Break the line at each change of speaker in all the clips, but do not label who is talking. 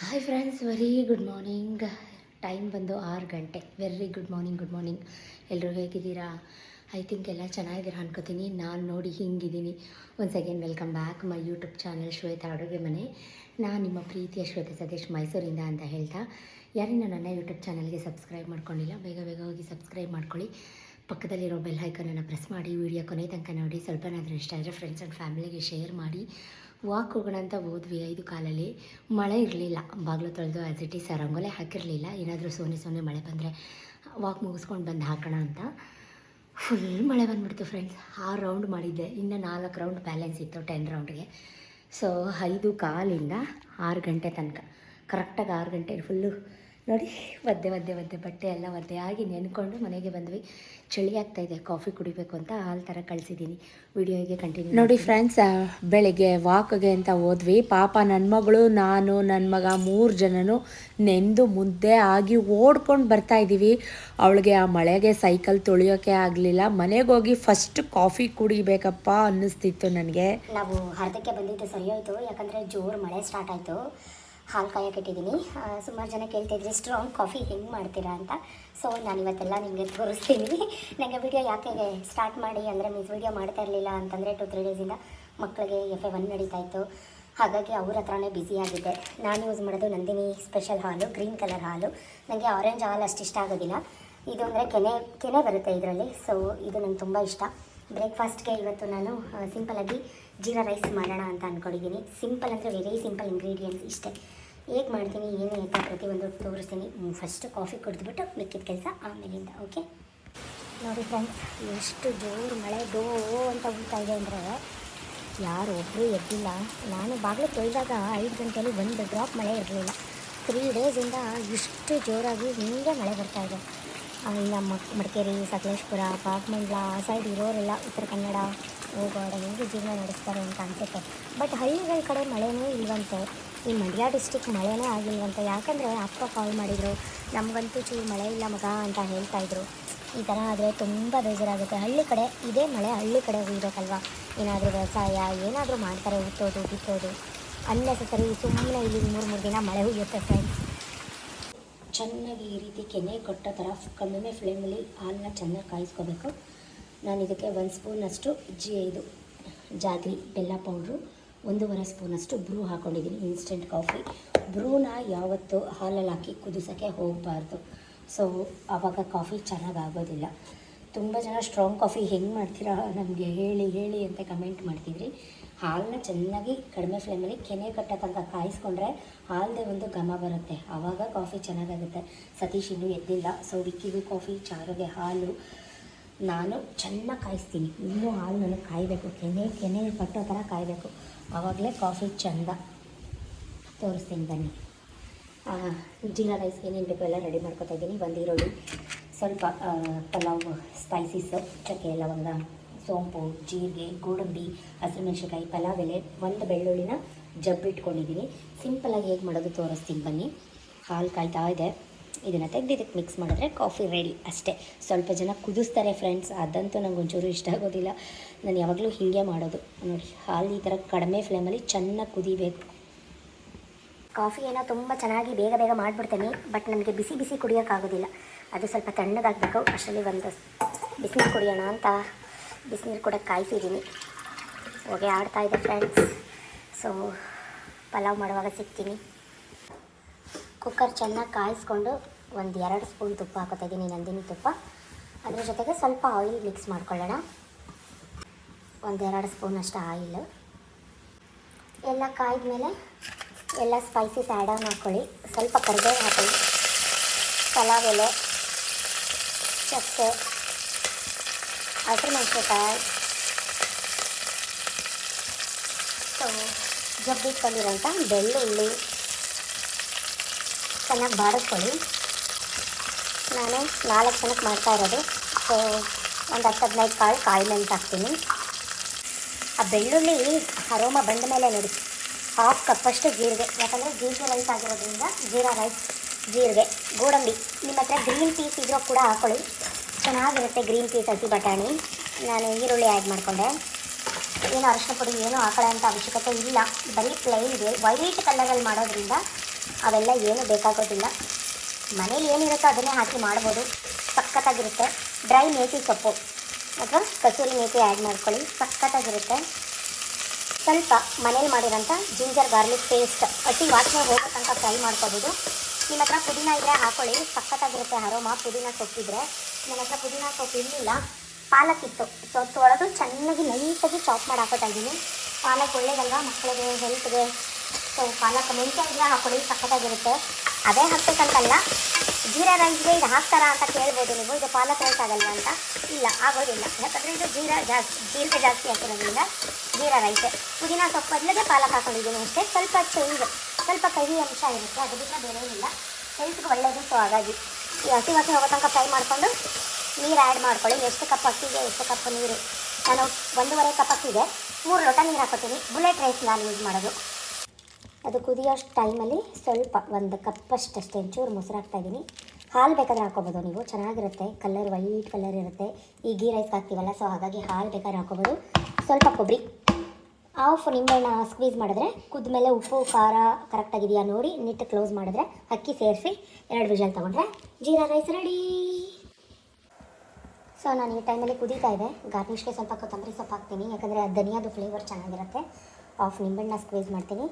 Hi friends very good morning time ಬಂದು ಆರು ಗಂಟೆ. Very good morning good morning ಎಲ್ಲರೂ ಹೇಗಿದ್ದೀರಾ? ಐ ಥಿಂಕ್ ಎಲ್ಲ ಚೆನ್ನಾಗಿದ್ದೀರಾ ಅನ್ಕೋತೀನಿ. ನಾನು ನೋಡಿ ಹಿಂಗಿದ್ದೀನಿ. ಒಂದು second welcome back my YouTube channel Shweta ಅಡುಗೆ ಮನೆ ನಾನು ನಿಮ್ಮ ಪ್ರೀತಿಯ ಶ್ವೇತಾ ಸತೀಶ್ ಮೈಸೂರಿಂದ ಅಂತ ಹೇಳ್ತಾ. ಯಾರಿನ ನನ್ನ ಯೂಟ್ಯೂಬ್ ಚಾನಲ್ಗೆ ಸಬ್ಸ್ಕ್ರೈಬ್ ಮಾಡ್ಕೊಂಡಿಲ್ಲ, ಬೇಗ ಬೇಗ ಹೋಗಿ ಸಬ್ಸ್ಕ್ರೈಬ್ ಮಾಡ್ಕೊಳ್ಳಿ. ಪಕ್ಕದಲ್ಲಿರೋ ಬೆಲ್ ಹೈಕನನ್ನು ಪ್ರೆಸ್ ಮಾಡಿ ವಿಡಿಯೋ ಕೊನೆ ತನಕ ನೋಡಿ. ಸ್ವಲ್ಪನಾದರೂ ಇಷ್ಟ ಆದರೆ ಫ್ರೆಂಡ್ಸ್ ಆ್ಯಂಡ್ ಫ್ಯಾಮಿಲಿಗೆ ಶೇರ್ ಮಾಡಿ. ವಾಕ್ ಹೋಗೋಣ ಅಂತ ಹೋದ್ವಿ ಐದು ಕಾಲಲ್ಲಿ. ಮಳೆ ಇರಲಿಲ್ಲ. ಬಾಗಿಲು ತೊಳೆದು ಆ್ಯಸ್ ಇಟ್ ಈಸ್ ಹಾಕಿರಲಿಲ್ಲ. ಏನಾದರೂ ಸೋನೆ ಸೋನೆ ಮಳೆ ಬಂದರೆ ವಾಕ್ ಮುಗಿಸ್ಕೊಂಡು ಬಂದು ಹಾಕೋಣ ಅಂತ. ಫುಲ್ ಮಳೆ ಬಂದ್ಬಿಡ್ತು ಫ್ರೆಂಡ್ಸ್ ಆರು ರೌಂಡ್ ಮಾಡಿದ್ದೆ. ಇನ್ನು ನಾಲ್ಕು ರೌಂಡ್ ಬ್ಯಾಲೆನ್ಸ್ ಇತ್ತು ಟೆನ್ ರೌಂಡ್ಗೆ ಸೊ ಐದು ಕಾಲಿಂದ ಆರು ಗಂಟೆ ತನಕ. ಕರೆಕ್ಟಾಗಿ ಆರು ಗಂಟೆ ಫುಲ್ಲು ನೋಡಿ ಒದ್ದೆ ಒದ್ದೆ ಒದ್ದೆ ಬಟ್ಟೆ ಎಲ್ಲ ಒದ್ದೆ ಆಗಿ ನೆನ್ಕೊಂಡು ಮನೆಗೆ ಬಂದ್ವಿ. ಚಳಿ ಆಗ್ತಾ ಇದೆ ಕಾಫಿ ಕುಡಿಬೇಕು ಅಂತ ಹಾಲು ಥರ ಕಳಿಸಿದ್ದೀನಿ. ವಿಡಿಯೋಗೆ ಕಂಟಿನ್ಯೂ
ನೋಡಿ ಫ್ರೆಂಡ್ಸ್ ಬೆಳಿಗ್ಗೆ ವಾಕ್ಗೆ ಅಂತ ಹೋದ್ವಿ. ಪಾಪ ನನ್ನ ಮಗಳು ನಾನು ನನ್ನ ಮಗ ಮೂರು ಜನನು ನೆಂದು ಮುದ್ದೆ ಆಗಿ ಓಡ್ಕೊಂಡು ಬರ್ತಾ ಇದ್ದೀವಿ ಅವಳಿಗೆ ಆ ಮಳೆಗೆ ಸೈಕಲ್ ತೊಳಿಯೋಕೆ ಆಗಲಿಲ್ಲ. ಮನೆಗೆ ಹೋಗಿ ಫಸ್ಟ್ ಕಾಫಿ ಕುಡಿಬೇಕಪ್ಪ ಅನ್ನಿಸ್ತಿತ್ತು ನನಗೆ.
ನಾವು ಅರ್ಧಕ್ಕೆ ಬಂದಿದ್ದು ಸರಿ ಹೋಯಿತು ಯಾಕಂದರೆ ಜೋರು ಮಳೆ ಸ್ಟಾರ್ಟ್ ಆಯಿತು. ಹಾಲು ಕಾಯೋಕ್ಕಿಟ್ಟಿದ್ದೀನಿ ಸುಮಾರು ಜನ ಕೇಳ್ತಿದ್ರಿ ಸ್ಟ್ರಾಂಗ್ ಕಾಫಿ ಹೆಂಗೆ ಮಾಡ್ತೀರಾ ಅಂತ? ಸೊ ನಾನು ಇವತ್ತೆಲ್ಲ ನಿಮಗೆ ತೋರಿಸ್ತೀನಿ. ನನಗೆ ವಿಡಿಯೋ ಯಾಕೆ ಸ್ಟಾರ್ಟ್ ಮಾಡಿ, ಅಂದರೆ ಮೀನ್ಸ್ ವೀಡಿಯೋ ಮಾಡ್ತಾ ಇರಲಿಲ್ಲ ಅಂತಂದರೆ ಟು ತ್ರೀ ಡೇಸಿಂದ ಮಕ್ಕಳಿಗೆ ಎಫ್ ಎ ಒನ್ ನಡೀತಾ ಇತ್ತು. ಹಾಗಾಗಿ ಅವ್ರ ಹತ್ರನೇ ಆಗಿದ್ದೆ. ನಾನು ಯೂಸ್ ಮಾಡೋದು ನಂದಿನಿ ಸ್ಪೆಷಲ್ ಹಾಲು ಗ್ರೀನ್ ಕಲರ್ ಹಾಲು. ನನಗೆ ಆರೆಂಜ್ ಹಾಲು ಅಷ್ಟು ಇಷ್ಟ ಆಗೋದಿಲ್ಲ. ಇದು ಅಂದರೆ ಕೆನೆ ಕೆನೆ ಬರುತ್ತೆ ಇದರಲ್ಲಿ. ಸೊ ಇದು ನಂಗೆ ತುಂಬ ಇಷ್ಟ. ಬ್ರೇಕ್ಫಾಸ್ಟ್ಗೆ ಇವತ್ತು ನಾನು ಸಿಂಪಲಾಗಿ ಜೀರಾ ರೈಸ್ ಮಾಡೋಣ ಅಂತ ಅಂದ್ಕೊಂಡಿದ್ದೀನಿ ಸಿಂಪಲ್ ಅಂದರೆ ವೆರಿ ಸಿಂಪಲ್ ಇಂಗ್ರೀಡಿಯೆಂಟ್ಸ್ ಇಷ್ಟೇ. ಹೇಗೆ ಮಾಡ್ತೀನಿ, ಏನು ಅಂತ ಪ್ರತಿಯೊಂದು ತೋರಿಸ್ತೀನಿ. ಫಸ್ಟ್ ಕಾಫಿ ಕುಡಿದ್ಬಿಟ್ಟು ಮಿಕ್ಕಿದ ಕೆಲಸ ಆಮೇಲಿಂದ ಓಕೆ ನೋಡಿ ಫ್ರೆಂಡ್ಸ್ ಎಷ್ಟು ಜೋರು ಮಳೆ ಡೋ ಅಂತ ಉಳ್ತಾ ಇದೆ ಅಂದರೆ ಯಾರು ಒಬ್ಬರು ಎದ್ದಿಲ್ಲ. ನಾನು ಬಾಗಿಲು ತೊಯ್ದಾಗ ಐದು ಗಂಟೆಯಲ್ಲಿ ಒಂದು ಡ್ರಾಪ್ ಮಳೆ ಇರಲಿಲ್ಲ. ತ್ರೀ ಡೇಸಿಂದ ಇಷ್ಟು ಜೋರಾಗಿ ಹಿಂಗೆ ಮಳೆ ಬರ್ತಾಯಿದೆ ಮಕ್ ಮಡಿಕೇರಿ, ಸಕಲೇಶ್ಪುರ ಪಾಕ್ಮಂಡ್ಲ ಆ ಸೈಡ್ ಇರೋರೆಲ್ಲ ಉತ್ತರ ಕನ್ನಡ ಹೋಗೋಡ ಹೆಂಗೆ ಜೀವನ ನಡೆಸ್ತಾರೆ ಅಂತ ಅನಿಸುತ್ತೆ. ಬಟ್ ಹಳ್ಳಿಗಳ ಕಡೆ ಮಳೆನೂ ಇಲ್ವಂತೆ. ಈ ಮಂಡ್ಯ ಡಿಸ್ಟಿಕ್ ಮಳೆನೇ ಆಗಿಲ್ವಂತೆ. ಯಾಕಂದರೆ ಅಪ್ಪ ಕಾಲ್ ಮಾಡಿದರು, ನಮಗಂತೂ ಚೂರು ಮಳೆ ಇಲ್ಲ ಮಗ ಅಂತ ಹೇಳ್ತಾ ಇದ್ರು. ಈ ಥರ ಆದರೆ ತುಂಬ ಬೇಜಾರಾಗುತ್ತೆ. ಹಳ್ಳಿ ಕಡೆ ಇದೇ ಮಳೆ ಹಳ್ಳಿ ಕಡೆ ಉಯ್ಬೇಕಲ್ವಾ ಏನಾದರೂ ವ್ಯವಸಾಯ, ಏನಾದರೂ ಮಾಡ್ತಾರೆ ಉತ್ತೋದು ಬಿತ್ತೋದು. ಅನ್ನೆಸರಿ ಸುಮ್ಮನೆ ಇಲ್ಲಿ ಮೂರು ಮೂರು ದಿನ ಮಳೆ ಹುಯ್ಯುತ್ತೆ ಫ್ರೆಂಡ್ಸ್ ಚೆನ್ನಾಗಿ ಈ ರೀತಿ ಕೆನೆ ಕೊಟ್ಟ ಥರ ಕಮ್ಮಿಮೆ ಫ್ಲೇಮಲ್ಲಿ ಹಾಲನ್ನ ಚೆನ್ನಾಗಿ ಕಾಯಿಸ್ಕೋಬೇಕು. ನಾನು ಇದಕ್ಕೆ ಒಂದು ಸ್ಪೂನಷ್ಟು ಜಿ ಇದು ಜಾಗ್ರಿ ಬೆಲ್ಲ ಪೌಡ್ರು ಒಂದೂವರೆ ಸ್ಪೂನಷ್ಟು ಬ್ರೂ ಹಾಕ್ಕೊಂಡಿದ್ದೀನಿ ಇನ್ಸ್ಟೆಂಟ್ ಕಾಫಿ ಬ್ರೂನ ಯಾವತ್ತೂ ಹಾಲಲ್ಲಿ ಹಾಕಿ ಕುದಿಸೋಕ್ಕೆ ಹೋಗಬಾರ್ದು. ಸೊ ಆವಾಗ ಕಾಫಿ ಚೆನ್ನಾಗಿ ಆಗೋದಿಲ್ಲ. ತುಂಬ ಜನ ಸ್ಟ್ರಾಂಗ್ ಕಾಫಿ ಹೆಂಗೆ ಮಾಡ್ತೀರಾ ನಮಗೆ ಹೇಳಿ ಹೇಳಿ ಅಂತ ಕಮೆಂಟ್ ಮಾಡ್ತಿದ್ರಿ. ಹಾಲನ್ನ ಚೆನ್ನಾಗಿ ಕಡಿಮೆ ಫ್ಲೇಮಲ್ಲಿ ಕೆನೆ ಕಟ್ಟ ತನಕ ಕಾಯಿಸ್ಕೊಂಡ್ರೆ ಹಾಲದೇ ಒಂದು ಘಮ ಬರುತ್ತೆ. ಆವಾಗ ಕಾಫಿ ಚೆನ್ನಾಗಾಗುತ್ತೆ. ಸತೀಶ್ ಇನ್ನೂ ಎದ್ದಿಲ್ಲ. ಸೊ ವಿಕ್ಕಿಗೂ ಕಾಫಿ, ಚಾರುಗೆ ಹಾಲು. ನಾನು ಚೆನ್ನಾಗಿ ಕಾಯಿಸ್ತೀನಿ. ಇನ್ನೂ ಹಾಲು ನನಗೆ ಕಾಯಬೇಕು. ಕೆನೆ ಕೆನೆ ಕಟ್ಟೋ ಥರ ಕಾಯಬೇಕು. ಆವಾಗಲೇ ಕಾಫಿ ಚೆಂದ. ತೋರಿಸ್ತೀನಿ ಬನ್ನಿ. ಜೀರಾ ರೈಸ್ಗೆ ಏನೇನು ಬೇಕು ಎಲ್ಲ ರೆಡಿ ಮಾಡ್ಕೊತಾ ಇದ್ದೀನಿ. ಒಂದು ಈರುಳ್ಳಿ, ಸ್ವಲ್ಪ ಪಲಾವ್ ಸ್ಪೈಸಸ್ಸು ಚಕ್ಕೆ, ಲವಂಗ. ಸೋಂಪು, ಜೀರಿಗೆ, ಗೋಡಂಬಿ ಹಸಿರುಮೆಣಸಿನ್ಕಾಯಿ ಪಲಾವ್ ಎಲೆ ಒಂದು ಬೆಳ್ಳುಳ್ಳಿನ ಜಬ್ಬಿಟ್ಕೊಂಡಿದ್ದೀನಿ. ಸಿಂಪಲಾಗಿ ಹೇಗೆ ಮಾಡೋದು ತೋರಿಸ್ತೀನಿ ಬನ್ನಿ. ಹಾಲು ಕಾಯ್ತಾ ಇದೆ. ಇದನ್ನು ತೆಗೆದಿದ್ದಕ್ಕೆ ಮಿಕ್ಸ್ ಮಾಡಿದ್ರೆ ಕಾಫಿ ರೆಡಿ ಅಷ್ಟೇ. ಸ್ವಲ್ಪ ಜನ ಕುದಿಸ್ತಾರೆ ಫ್ರೆಂಡ್ಸ್ ಅದಂತೂ ನಂಗೆ ಒಂಚೂರು ಇಷ್ಟ ಆಗೋದಿಲ್ಲ. ನಾನು ಯಾವಾಗಲೂ ಹೀಗೆ ಮಾಡೋದು. ನೋಡಿ, ಹಾಲು ಈ ಥರ ಕಡಿಮೆ ಫ್ಲೇಮಲ್ಲಿ ಚೆನ್ನಾಗಿ ಕುದಿಬೇಕು. ಕಾಫಿ ಏನೋ ತುಂಬ ಚೆನ್ನಾಗಿ ಬೇಗ ಬೇಗ ಮಾಡಿಬಿಡ್ತೇನೆ ಬಟ್ ನನಗೆ ಬಿಸಿ ಬಿಸಿ ಕುಡಿಯೋಕ್ಕಾಗೋದಿಲ್ಲ ಅದು ಸ್ವಲ್ಪ ತಣ್ಣಗಾಗಬೇಕು. ಅಷ್ಟರಲ್ಲಿ ಒಂದು ಬಿಸಿ ಕುಡಿಯೋಣ ಅಂತ. ಬಿಸಿನೀರು ಕೂಡ ಕಾಯಿಸಿದ್ದೀನಿ. ಹೋಗಿ ಆಡ್ತಾ ಇದೆ ಫ್ರೆಂಡ್ಸ್ ಸೊ ಪಲಾವ್ ಮಾಡುವಾಗ ಸಿಗ್ತೀನಿ. ಕುಕ್ಕರ್ ಚೆನ್ನಾಗಿ ಕಾಯಿಸ್ಕೊಂಡು ಒಂದು ಎರಡು ಸ್ಪೂನ್ ತುಪ್ಪ ಹಾಕೋತಾ ಇದ್ದೀನಿ ನಂದಿನಿ ತುಪ್ಪ. ಅದ್ರ ಜೊತೆಗೆ ಸ್ವಲ್ಪ ಆಯಿಲ್ ಮಿಕ್ಸ್ ಮಾಡ್ಕೊಳ್ಳೋಣ. ಒಂದೆರಡು ಸ್ಪೂನ್ ಅಷ್ಟು ಆಯಿಲ್ ಎಲ್ಲ ಕಾಯ್ದ ಮೇಲೆ ಎಲ್ಲ ಸ್ಪೈಸಸ್ ಆ್ಯಡ್ ಆನ್ ಹಾಕ್ಕೊಳ್ಳಿ ಸ್ವಲ್ಪ ಕರಿಬೇವು ಹಾಕೊಳ್ಳಿ. ಪಲಾವ್ ಎಲೆ ಚಕ್ಕೆ ಹಸಿರುಮೆಣಸಿನ್ಕಾಯಿ ಸೊ ಜಬ್ಬಿಟ್ಕೊಂಡಿರೋಂಥ ಬೆಳ್ಳುಳ್ಳಿ ಚೆನ್ನಾಗಿ ಬಾಡಿಸ್ಕೊಳ್ಳಿ ನಾನು ನಾಲ್ಕು ಜನಕ್ಕೆ ಮಾಡ್ತಾ ಇರೋದು ಸೊ ಒಂದು ಹತ್ತು ಹದಿನೈದು ಕಾಳು ಕಾಯಿ ಮೆಣಸು ಹಾಕ್ತೀನಿ ಆ ಬೆಳ್ಳುಳ್ಳಿ ಅರೋಮ ಬಂದ ಮೇಲೆ ನೋಡಿ ಹಾಫ್ ಕಪ್ಪಷ್ಟು ಜೀರಿಗೆ ಯಾಕಂದರೆ ಜೀರಿಗೆ ರೈಸ್ ಆಗಿರೋದ್ರಿಂದ ಜೀರಾ ರೈಸ್ ಜೀರಿಗೆ, ಗೋಡಂಬಿ ನಿಮ್ಮ ಹತ್ರ ಗ್ರೀನ್ ಪೀಸ್ ಇದ್ರೂ ಕೂಡ ಹಾಕೊಳ್ಳಿ. ಚೆನ್ನಾಗಿರುತ್ತೆ ಗ್ರೀನ್ ಪೀಸ್ ಹಸಿ ಬಟಾಣಿ. ನಾನು ಈರುಳ್ಳಿ ಆ್ಯಡ್ ಮಾಡಿಕೊಂಡೆ. ಏನು ಅರಿಶಿನ ಪುಡಿ, ಏನು ಹಾಕೊಳ್ಳೋ ಅಂಥ ಅವಶ್ಯಕತೆ ಇಲ್ಲ. ಬರೀ ಪ್ಲೈನ್ಗೆ ವೈಟ್ ಕಲರಲ್ಲಿ ಮಾಡೋದ್ರಿಂದ ಅವೆಲ್ಲ ಏನು ಬೇಕಾಗೋದಿಲ್ಲ. ಮನೇಲಿ ಏನಿರುತ್ತೋ ಅದನ್ನೇ ಹಾಕಿ ಮಾಡ್ಬೋದು. ಸಖತ್ತಾಗಿರುತ್ತೆ. ಡ್ರೈ ಮೇಥಿ ಸೊಪ್ಪು. ಅಥವಾ ಕಸೂರಿ ಮೇಥಿ ಆ್ಯಡ್ ಮಾಡ್ಕೊಳ್ಳಿ. ಸಖತ್ತಾಗಿರುತ್ತೆ. ಸ್ವಲ್ಪ ಮನೇಲಿ ಮಾಡಿರೋಂಥ ಜಿಂಜರ್ ಗಾರ್ಲಿಕ್ ಪೇಸ್ಟ್. ಹಸಿ ವಾಸನೆ ಹೋಗೋ ತನಕ ಫ್ರೈ ಮಾಡ್ಕೋಬೋದು. ನಿಮ್ಮ ಹತ್ರ ಪುದೀನ ಇದ್ರೆ ಹಾಕೊಳ್ಳಿ. ಸಖತ್ತಾಗಿರುತ್ತೆ ಅರೋಮ. ಪುದೀನ ಸೊಪ್ಪಿದ್ರೆ ನನ್ನ ಹತ್ರ ಪುದೀನ ಸೊಪ್ಪು ಇರಲಿಲ್ಲ. ಪಾಲಕ್ ಇತ್ತು ಸೊ ತೊಳೆದು ಚೆನ್ನಾಗಿ ನೈಟಾಗಿ ಚಾಪ್ ಮಾಡಿ ಹಾಕೋತಾ ಇದ್ದೀನಿ. ಪಾಲಕ್ ಒಳ್ಳೇದಲ್ವಾ? ಮಕ್ಕಳಿಗೆ, ಹೆಲ್ತ್ಗೆ. ಸೊ ಪಾಲಕ್ ಮೆಂತ್ಯ ಇದ್ರೆ ಹಾಕೊಳ್ಳಿ. ಸಖತ್ತಾಗಿರುತ್ತೆ. ಅದೇ ಹಾಕ್ಬೇಕಂತಲ್ಲ. ಜೀರಾ ರೈಸ್ಗೆ ಇದು ಹಾಕ್ತಾರಾ ಅಂತ ಕೇಳ್ಬೋದು ನೀವು. ಇದು ಪಾಲಕ್ ರೈಸ್ ಆಗಲ್ವಾ ಅಂತ? ಇಲ್ಲ, ಆಗೋದಿಲ್ಲ. ಯಾಕಂದರೆ ಇದು ಜೀರಾ ಜಾಸ್ತಿ ಜೀರಿಗೆ ಜಾಸ್ತಿ ಹಾಕಿರೋದ್ರಿಂದ ಜೀರಾ ರೈಸ್ ಪುದೀನ ಸೊಪ್ಪು ಬದಲಿಗೆ ಪಾಲಕ್ ಹಾಕೊಂಡಿದ್ದೀನಿ ಅಷ್ಟೇ. ಸ್ವಲ್ಪ ಚೇಂಜ್ ಸ್ವಲ್ಪ ಕಹಿ ಅಂಶ ಇರುತ್ತೆ, ಅದು ಬಿಟ್ಟರೆ ಬೇರೆ ಏನಿಲ್ಲ. ಹೆಲ್ತ್ಗೆ ಒಳ್ಳೆಯದು ಸೊ ಹಾಗಾಗಿ. ಈ ಹಸಿ ವಾಸನೆ ಹೋಗೋ ತನಕ ಫ್ರೈ ಮಾಡಿಕೊಂಡು ನೀರು ಆ್ಯಡ್ ಮಾಡ್ಕೊಳ್ಳಿ. ಎಷ್ಟು ಕಪ್ ಅಕ್ಕಿಗೆ ಎಷ್ಟು ಕಪ್ ನೀರು. ನಾನು ಒಂದೂವರೆ ಕಪ್ ಅಕ್ಕಿಗೆ ಮೂರು ಲೋಟ ನೀರು ಹಾಕೋತೀನಿ ಬುಲೆಟ್ ರೈಸ್ ನಾನು ಯೂಸ್ ಮಾಡೋದು. ಅದು ಕುದಿಯೋಷ್ಟು ಟೈಮಲ್ಲಿ ಸ್ವಲ್ಪ ಒಂದು ಕಪ್ಪಷ್ಟಷ್ಟೇ ಒಂಚೂರು ಮೊಸರು ಹಾಕ್ತಾಯಿದ್ದೀನಿ ಹಾಲು ಬೇಕಾದ್ರೆ ಹಾಕೋಬೋದು ನೀವು. ಚೆನ್ನಾಗಿರುತ್ತೆ. ಕಲರ್ ವೈಟ್ ಕಲರ್ ಇರುತ್ತೆ. ಈ ಗೀ ರೈಸ್ ಹಾಕ್ತೀವಲ್ಲ ಸೊ ಹಾಗಾಗಿ ಹಾಲು ಬೇಕಾದ್ರೆ ಹಾಕೋಬೋದು ಸ್ವಲ್ಪ ಕೊಬ್ಬರಿ. ಆಫ್ ನಿಂಬೆಹಣ್ಣ ಸ್ಕ್ವೀಸ್ ಮಾಡಿದ್ರೆ ಕುದ್ಮೇಲೆ ಉಪ್ಪು, ಖಾರ ಕರೆಕ್ಟಾಗಿದೆಯಾ ನೋಡಿ ನಿಟ್ಟು ಕ್ಲೋಸ್ ಮಾಡಿದ್ರೆ ಅಕ್ಕಿ ಸೇರಿಸಿ ಎರಡು ವಿಷಲ್ ತೊಗೊಂಡ್ರೆ ಜೀರಾ ರೈಸ್ ರೆಡಿ ಸೊ ನಾನು ಈ ಟೈಮಲ್ಲಿ ಕುದೀತಾ ಇದೆ ಗಾರ್ನಿಷ್ಗೆ ಸ್ವಲ್ಪ ಕೊತ್ತಂಬರಿ ಸೊಪ್ಪು ಹಾಕ್ತೀನಿ. ಯಾಕಂದರೆ ಧನಿಯಾದು ಫ್ಲೇವರ್ ಚೆನ್ನಾಗಿರುತ್ತೆ. ಆಫ್ ನಿಂಬೆಹಣ್ಣ ಸ್ಕ್ವೀಸ್ ಮಾಡ್ತೀನಿ.